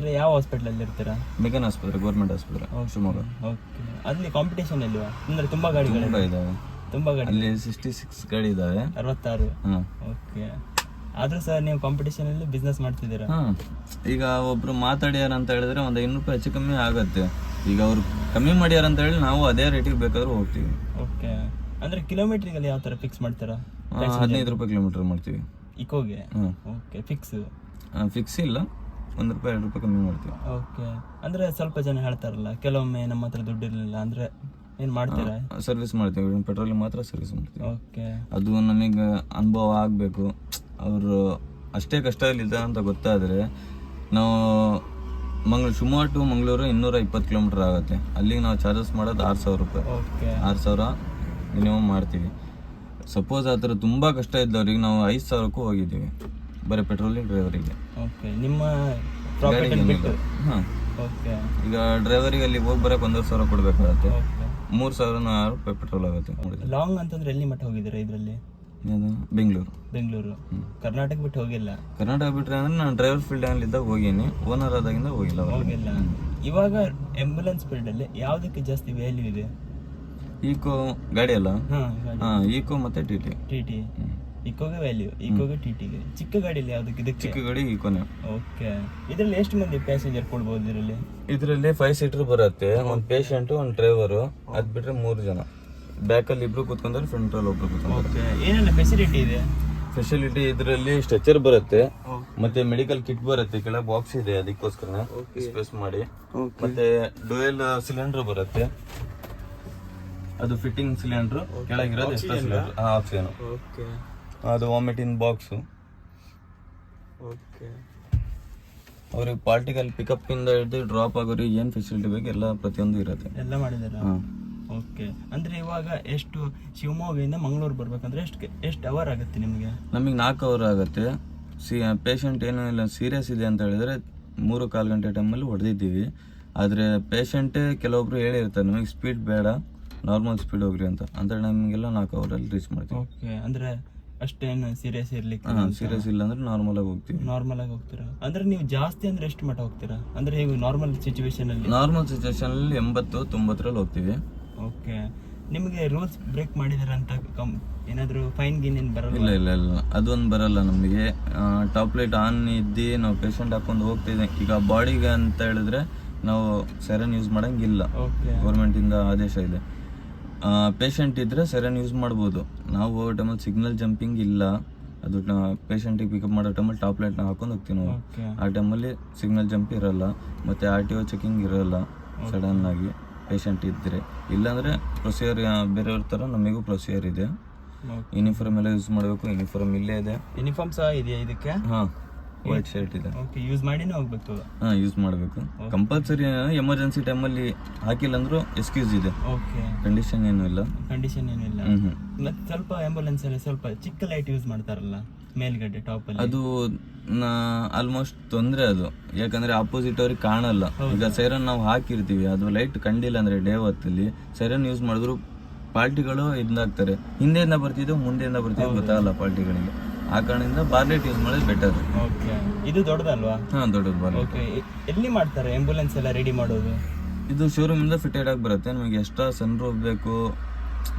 Speaker 2: ಅಂದ್ರೆ ಯಾವ ಹಾಸ್ಪಿಟ್ಲಲ್ಲಿ ಇರ್ತೀರಾ?
Speaker 1: ಮೆಗನ್ ಆಸ್ಪತ್ರೆ ಗೌರ್ಮೆಂಟ್ ಆಸ್ಪತ್ರೆ ಶಿವಮೊಗ್ಗ.
Speaker 2: ಓಕೆ ಅಲ್ಲಿ ಕಾಂಪಿಟೇಷನ್ ಇಲ್ವಾ? ಅಂದ್ರೆ ತುಂಬಾ ಗಾಡಿಗಳು
Speaker 1: ತುಂಬ ಇದ್ದಾವೆ
Speaker 2: ತುಂಬಾ ಗಾಡಿ
Speaker 1: ಅಲ್ಲಿ ಸಿಕ್ಸ್ಟಿ ಸಿಕ್ಸ್ ಗಾಡಿ ಇದ್ದಾವೆ
Speaker 2: ಅರವತ್ತಾರು?
Speaker 1: ಹಾಂ.
Speaker 2: ಓಕೆ ಆದ್ರೆ ಸರ್ ನೀವು ಕಾಂಪಿಟೇಷನ್ ಅಲ್ಲಿ ಬಿಸ್ನೆಸ್ ಮಾಡ್ತಿದ್ದೀರಾ?
Speaker 1: ಹಾಂ. ಈಗ ಒಬ್ರು ಮಾತಾಡ್ಯಾರ ಅಂತ ಹೇಳಿದ್ರೆ ಒಂದು ಐನೂರು ರೂಪಾಯಿ ಹೆಚ್ಚು ಕಮ್ಮಿ ಆಗುತ್ತೆ. ಈಗ ಅವ್ರು ಕಮ್ಮಿ ಮಾಡ್ಯಾರ ಅಂತ ಹೇಳಿ ನಾವು ಅದೇ ರೇಟಿಗೆ ಬೇಕಾದ್ರೂ ಹೋಗ್ತೀವಿ.
Speaker 2: ಓಕೆ ಅಂದ್ರೆ ಕಿಲೋಮೀಟ್ರಿಗೆಲ್ಲ ಯಾವ ತರ ಫಿಕ್ಸ್ ಮಾಡ್ತೀರಾ?
Speaker 1: ಹದಿನೈದು ರೂಪಾಯಿ ಕಿಲೋಮೀಟರ್ ಮಾಡ್ತೀವಿ.
Speaker 2: ಇಕೋಗೆ ಓಕೆ ಫಿಕ್ಸ್
Speaker 1: ಫಿಕ್ಸ್ ಇಲ್ಲ. ಒಂದು ರೂಪಾಯಿ ಎರಡು ರೂಪಾಯಿ ಕಮ್ಮಿ ಮಾಡ್ತೀವಿ.
Speaker 2: ಓಕೆ ಅಂದರೆ ಸ್ವಲ್ಪ ಜನ ಹೇಳ್ತಾರಲ್ಲ ಕೆಲವೊಮ್ಮೆ ನಮ್ಮ ಹತ್ರ ದುಡ್ಡು ಇರಲಿಲ್ಲ ಅಂದರೆ ಏನು ಮಾಡ್ತೀರಾ?
Speaker 1: ಸರ್ವಿಸ್ ಮಾಡ್ತೀವಿ. ಪೆಟ್ರೋಲ್ ಮಾತ್ರ ಸರ್ವಿಸ್ ಮಾಡ್ತೀವಿ.
Speaker 2: ಓಕೆ
Speaker 1: ಅದು ನಮಗೆ ಅನುಭವ ಆಗಬೇಕು. ಅವರು ಅಷ್ಟೇ ಕಷ್ಟದಲ್ಲಿದ್ದ ಅಂತ ಗೊತ್ತಾದರೆ ನಾವು ಮಂಗ್ಳೂರು ಶಿವಮೊಗ್ಗ ಟು ಮಂಗಳೂರು ಇನ್ನೂರ ಇಪ್ಪತ್ತು ಕಿಲೋಮೀಟರ್ ಆಗುತ್ತೆ. ಅಲ್ಲಿಗೆ ನಾವು ಚಾರ್ಜಸ್ ಮಾಡೋದು ಆರು ಸಾವಿರ ರೂಪಾಯಿ.
Speaker 2: ಓಕೆ
Speaker 1: ಆರು ಸಾವಿರ ಮಿನಿಮಮ್ ಮಾಡ್ತೀವಿ. ಸಪೋಸ್ ಆ ಥರ ತುಂಬ ಕಷ್ಟ ಇದ್ದವ್ರಿಗೆ ನಾವು ಐದು ಸಾವಿರಕ್ಕೂ ಹೋಗಿದ್ದೀವಿ. ಬರೀ ಪೆಟ್ರೋಲಿಗೆ ಡ್ರೈವರಿಗೆ
Speaker 2: ಓಕೆ ನಿಮ್ಮ ಬಿಟ್ಟು.
Speaker 1: ಹಾಂ.
Speaker 2: ಓಕೆ
Speaker 1: ಈಗ ಡ್ರೈವರಿಗೆ ಅಲ್ಲಿ ಹೋಗಿ ಬರೋಕೆ ಒಂದೂವರೆ ಸಾವಿರ ಕೊಡಬೇಕಾಗತ್ತೆ. ಮೂರು ಸಾವಿರ ಆರು ರೂಪಾಯಿ ಪೆಟ್ರೋಲ್ ಆಗುತ್ತೆ
Speaker 2: ಲಾಂಗ್ ಅಂತಂದ್ರೆ ಎಲ್ಲಿ ಮಟ್ಟ ಹೋಗಿದ್ದೀರಾ ಇದರಲ್ಲಿ?
Speaker 1: ಬೆಂಗಳೂರು.
Speaker 2: ಬೆಂಗಳೂರು. ಕರ್ನಾಟಕ ಬಿಟ್ಟು ಹೋಗಿಲ್ಲ?
Speaker 1: ಕರ್ನಾಟಕ ಬಿಟ್ಟರೆ ಅಂದ್ರೆ ನಾನು ಡ್ರೈವರ್ ಫೀಲ್ಡ್ ಅಲ್ಲಿ ಇದ್ದಾಗ ಹೋಗೀನಿ. ಓನರ್ ಆದಾಗಿಂದ ಹೋಗಿಲ್ಲ.
Speaker 2: ಹೋಗಿಲ್ಲ. ಇವಾಗ ಆಂಬ್ಯುಲೆನ್ಸ್ ಫೀಲ್ಡ್ ಅಲ್ಲಿ ಯಾವುದಕ್ಕೆ ಜಾಸ್ತಿ ವ್ಯಾಲ್ಯೂ ಇದೆ?
Speaker 1: ಈಕೋ ಗಾಡಿ ಅಲ್ಲ? ಈಕೋ ಮತ್ತೆ ಟಿ ಟಿ
Speaker 2: ಟಿ ಟಿ ಇಕೋಗೆ ವ್ಯಾಲ್ಯೂ ಇಕೋಗೆ ಟಿ ಟಿಗೆ ಚಿಕ್ಕ ಗಾಡಿಲಿ ಯಾವ್ದಕ್ಕೆ ಇದಕ್ಕೆ?
Speaker 1: ಚಿಕ್ಕ ಗಾಡಿ ಇಕೋನೆ
Speaker 2: ಓಕೆ ಇದರಲ್ಲಿ ಎಷ್ಟು ಮಂದಿ ಪ್ಯಾಸೆಂಜರ್ ಕೊಡ್ಬೋದು ಇದರಲ್ಲಿ?
Speaker 1: ಇದರಲ್ಲಿ ಫೈವ್ ಸೀಟರ್ ಬರುತ್ತೆ ಒಂದು ಪೇಷಂಟ್ ಒಂದು ಡ್ರೈವರು ಅದ್ ಬಿಟ್ರೆ ಮೂರು ಜನ. ಬ್ಯಾಕಲ್ಲಿ ಇಬ್ರು ಕೂತ್ಕೊಂಡ್ರೆ ಫ್ರಂಟ್ ಅಲ್ಲಿ ಒಬ್ರು ಕೂತ್ಕೊಂಡ್ರೆ.
Speaker 2: ಓಕೆ ಏನೆಲ್ಲ ಫೆಸಿಲಿಟಿ ಇದೆ?
Speaker 1: ಫೆಸಿಲಿಟಿ ಇದರಲ್ಲಿ ಸ್ಟ್ರೆಚರ್ ಬರುತ್ತೆ ಮತ್ತೆ ಮೆಡಿಕಲ್ ಕಿಟ್ ಬರುತ್ತೆ ಕೆಳಗೆ ಬಾಕ್ಸ್ ಇದೆ ಅದಕ್ಕೋಸ್ಕರ. ಸ್ಪೇಸ್ ಮಾಡಿ. ಮತ್ತೆ ಡುಯಲ್ ಸಿಲಿಂಡರ್ ಬರುತ್ತೆ. ಅದು ಫಿಟ್ಟಿಂಗ್ ಸಿಲಿಂಡರ್ ಕೆಳಗಿರೋದು ಎಕ್ಸ್ಟ್ರಾ ಸಿಲಿಂಡರ್ ಆಕ್ಸಿಜನ್
Speaker 2: ಓಕೆ
Speaker 1: ಅದು ವಾಮಿಟಿನ್ ಬಾಕ್ಸು
Speaker 2: ಓಕೆ
Speaker 1: ಅವ್ರಿಗೆ ಪಾರ್ಟಿಕಲ್ ಪಿಕಪ್ ಇಂದ ಹಿಡಿದು ಡ್ರಾಪ್ ಆಗೋರಿಗೆ ಏನು ಫೆಸಿಲಿಟಿ ಬೇಕು ಎಲ್ಲ ಪ್ರತಿಯೊಂದು ಇರುತ್ತೆ.
Speaker 2: ಎಲ್ಲ ಮಾಡಿದ್ದಾರೆ
Speaker 1: ಹಾಂ.
Speaker 2: ಓಕೆ ಅಂದ್ರೆ ಇವಾಗ ಎಷ್ಟು ಶಿವಮೊಗ್ಗದಿಂದ ಮಂಗಳೂರು ಬರ್ಬೇಕಂದ್ರೆ ಎಷ್ಟು ಎಷ್ಟು ಅವರ್ ಆಗುತ್ತೆ ನಿಮಗೆ?
Speaker 1: ನಮಗೆ ನಾಲ್ಕು ಅವರ್ ಆಗುತ್ತೆ. ಸಿ ಪೇಷಂಟ್ ಏನೂ ಇಲ್ಲ ಸೀರಿಯಸ್ ಇದೆ ಅಂತ ಹೇಳಿದ್ರೆ ಮೂರು ಕಾಲು ಗಂಟೆ ಟೈಮಲ್ಲಿ ಹೊಡೆದಿದ್ದೀವಿ. ಆದರೆ ಪೇಷಂಟೇ ಕೆಲವೊಬ್ರು ಹೇಳಿರ್ತಾರೆ ನಮಗೆ ಸ್ಪೀಡ್ ಬೇಡ ನಾರ್ಮಲ್ ಸ್ಪೀಡ್ ಹೋಗ್ರಿ ಅಂತ. ಅಂದರೆ ನಮಗೆಲ್ಲ ನಾಲ್ಕು ಅವರಲ್ಲಿ ರೀಚ್ ಮಾಡ್ತೀವಿ.
Speaker 2: ಓಕೆ ಅಂದ್ರೆ ಅಷ್ಟೇನು ಸೀರಿಯಸ್ ಇರ್ಲಿಕ್ಕೆ
Speaker 1: ಹಾಂ ಸೀರಿಯಸ್ ಇಲ್ಲ ಅಂದ್ರೆ ನಾರ್ಮಲ್ ಆಗಿ ಹೋಗ್ತೀವಿ.
Speaker 2: ನಾರ್ಮಲ್ ಆಗಿ ಹೋಗ್ತೀರಾ? ಅಂದ್ರೆ ನೀವು ಜಾಸ್ತಿ ಅಂದ್ರೆ ಎಷ್ಟು ಮಟ್ಟ ಹೋಗ್ತೀರಾ? ಅಂದ್ರೆ ಈಗ ನಾರ್ಮಲ್ ಸಿಚುವೇಶನ್ ಅಲ್ಲಿ?
Speaker 1: ನಾರ್ಮಲ್ ಸಿಚುವೇಶನಲ್ಲಿ ಎಂಬತ್ತು ತೊಂಬತ್ತರಲ್ಲಿ ಹೋಗ್ತೀವಿ.
Speaker 2: ಓಕೆ ನಿಮಗೆ ರೂಲ್ಸ್ ಬ್ರೇಕ್ ಮಾಡಿದಾರೆ ಅಂತ ಕಮ್ ಏನಾದರೂ ಫೈನ್ ಗಿನ್ ಏನು
Speaker 1: ಇಲ್ಲ
Speaker 2: ಬರಲ್ಲ
Speaker 1: ಇಲ್ಲ ಇಲ್ಲ. ಅದೊಂದು ಬರಲ್ಲ ನಮಗೆ. ಟಾಪ್ ಲೈಟ್ ಆನ್ ಇದ್ದು ನಾವು ಪೇಷಂಟ್ ಹಾಕೊಂಡು ಹೋಗ್ತಿದ್ದೆ. ಈಗ ಬಾಡಿಗೆ ಅಂತ ಹೇಳಿದ್ರೆ ನಾವು ಸೆರನ್ ಯೂಸ್ ಮಾಡಂಗಿಲ್ಲ.
Speaker 2: ಓಕೆ
Speaker 1: ಗೌರ್ಮೆಂಟಿಂದ ಆದೇಶ ಇದೆ. ಪೇಷಂಟ್ ಇದ್ರೆ ಸೆರನ್ ಯೂಸ್ ಮಾಡ್ಬೋದು. ನಾವು ಹೋಗೋ ಟೈಮಲ್ಲಿ ಸಿಗ್ನಲ್ ಜಂಪಿಂಗ್ ಇಲ್ಲ. ಅದು ಪೇಷಂಟಿಗೆ ಪಿಕಪ್ ಮಾಡೋ ಟೈಮಲ್ಲಿ ಟಾಪ್ ಲೈಟ್ನ ಹಾಕೊಂಡು ಹೋಗ್ತೀವಿ ನಾವು. ಆ ಟೈಮಲ್ಲಿ ಸಿಗ್ನಲ್ ಜಂಪ್ ಇರಲ್ಲ. ಮತ್ತು ಆರ್ ಟಿ ಒ ಚೆಕಿಂಗ್ ಇರಲ್ಲ. ಸಡನ್ ಆಗಿ ಪೇಷಂಟ್ ಇದ್ದರೆ ಇಲ್ಲಾಂದರೆ ಪ್ರೊಸೀಜರ್ ಬೇರೆಯವ್ರ ಥರ ನಮಗೂ ಪ್ರೊಸೀಜರ್ ಇದೆ. ಯೂನಿಫಾರ್ಮ್ ಎಲ್ಲ ಯೂಸ್ ಮಾಡಬೇಕು. ಯೂನಿಫಾರ್ಮ್ ಇಲ್ಲೇ ಇದೆ.
Speaker 2: ಯೂನಿಫಾರ್ಮ್ ಸಹ ಇದೆಯಾ ಇದಕ್ಕೆ?
Speaker 1: ಹಾಂ. ವೈಟ್ ಶರ್ಟ್ ಇದೆ.
Speaker 2: ಓಕೆ ಯೂಸ್ ಮಾಡಿನೇ ಹೋಗ್ಬೇಕು
Speaker 1: ಹಾಂ ಯೂಸ್ ಮಾಡಬೇಕು. ಕಂಪಲ್ಸರಿ ಎಮರ್ಜೆನ್ಸಿ ಟೈಮಲ್ಲಿ ಹಾಕಿಲ್ಲ ಅಂದ್ರೂ ಎಕ್ಸ್ಕ್ಯೂಸ್ ಇದೆ.
Speaker 2: ಓಕೆ
Speaker 1: ಕಂಡೀಷನ್ ಏನು ಇಲ್ಲ.
Speaker 2: ಕಂಡೀಷನ್
Speaker 1: ಏನು ಇಲ್ಲ.
Speaker 2: ಮತ್ತೆ ಸ್ವಲ್ಪ ಆಂಬುಲೆನ್ಸ್ ಅಲ್ಲಿ ಸ್ವಲ್ಪ ಚಿಕ್ಕ ಲೈಟ್ ಯೂಸ್ ಮಾಡ್ತಾರಲ್ಲ ಮೇಲ್ಗಡೆ ಟಾಪ್ ಅಲ್ಲಿ?
Speaker 1: ಅದು ಆಲ್ಮೋಸ್ಟ್ ತೊಂದ್ರೆ ಅದು. ಯಾಕಂದ್ರೆ ಆಪೋಸಿಟ್ ಅವ್ರಿಗೆ ಕಾಣಲ್ಲ. ಈಗ ಸೈರನ್ ನಾವು ಹಾಕಿರ್ತೀವಿ ಅದು ಲೈಟ್ ಕಂಡಿಲ್ಲ ಅಂದ್ರೆ ಡೇ ಹೊತ್ತಲ್ಲಿ ಸೈರನ್ ಯೂಸ್ ಮಾಡಿದ್ರು ಪಾರ್ಟಿಗಳು ಇದಾಗ್ತಾರೆ ಹಿಂದೆಯಿಂದ ಬರ್ತಿದ್ದು ಮುಂದೆಯಿಂದ ಬರ್ತಿದ್ದು ಗೊತ್ತಾಗಲ್ಲ ಪಾರ್ಟಿಗಳಿಗೆ ಆ ಕಾರಣದಿಂದ ಬಾರ್ಲೆಟ್ ಯೂಸ್ ಮಾಡೋದು ಬೆಟರ್
Speaker 2: ಓಕೆ ಇದು ದೊಡ್ಡದಲ್ವಾ?
Speaker 1: ಹಾ ದೊಡ್ಡದು ಬಾರ್ಲೆಟ್
Speaker 2: ಓಕೆ ಎಲ್ಲಿ ಮಾಡ್ತಾರೆ? ಆಂಬುಲೆನ್ಸ್ ಎಲ್ಲ ರೆಡಿ ಮಾಡೋದು?
Speaker 1: ಇದು ಶೋರೂಮ್ ಇಂದ ಫಿಟೆಡ್ ಆಗಿ ಬರುತ್ತೆ. ನಿಮಗೆ ಎಕ್ಸ್ಟ್ರಾ ಸನ್ ರೂಫ್ ಬೇಕು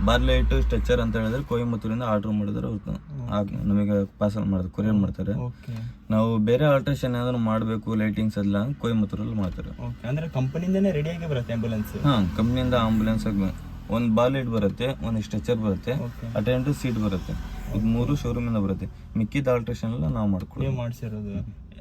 Speaker 1: ಬಾರ್ಲೈಟ್ ಸ್ಟ್ರೆಚರ್ ಅಂತ ಹೇಳಿದ್ರೆ ಕೊಯಮತ್ತೂರಿಂದ ಆರ್ಡರ್ ಮಾಡಿದ್ರೆ ಅವ್ರು ಹಾಗೆ ನಮಗೆ ಪಾರ್ಸಲ್ ಮಾಡ್ತಾರೆ ಕೊರಿಯರ್ ಮಾಡ್ತಾರೆ.
Speaker 2: ಓಕೆ
Speaker 1: ನಾವು ಬೇರೆ ಆಲ್ಟ್ರೇಷನ್ ಏನಾದ್ರು ಮಾಡಬೇಕು ಲೈಟಿಂಗ್ಸ್ ಎಲ್ಲ ಕೊಯಮತ್ತೂರಲ್ಲಿ ಮಾಡ್ತಾರೆ.
Speaker 2: ಓಕೆ ಅಂದ್ರೆ ಕಂಪನಿಯಿಂದನೇ ಆಗಿ ಬರುತ್ತೆ ಆಂಬುಲೆನ್ಸ್
Speaker 1: ಹಾ ಕಂಪ್ನಿಯಿಂದ ಆಂಬುಲೆನ್ಸ್ ಒಂದು ಬಾರ್ಲೈಟ್ ಬರುತ್ತೆ ಒಂದು ಸ್ಟ್ರೆಚರ್ ಬರುತ್ತೆ ಅಟೆಂಡ್ ಸೀಟ್ ಬರುತ್ತೆ. ಇದು ಮೂರು ಶೋರೂಮ್ ಇಂದ ಬರುತ್ತೆ. ಮಿಕ್ಕಿದ ಆಲ್ಟ್ರೇಷನ್ ಎಲ್ಲ ನಾವು ಮಾಡ್ಕೊಡ್ತೀವಿ
Speaker 2: ನೀವು ಮಾಡಿಸಿರೋದು.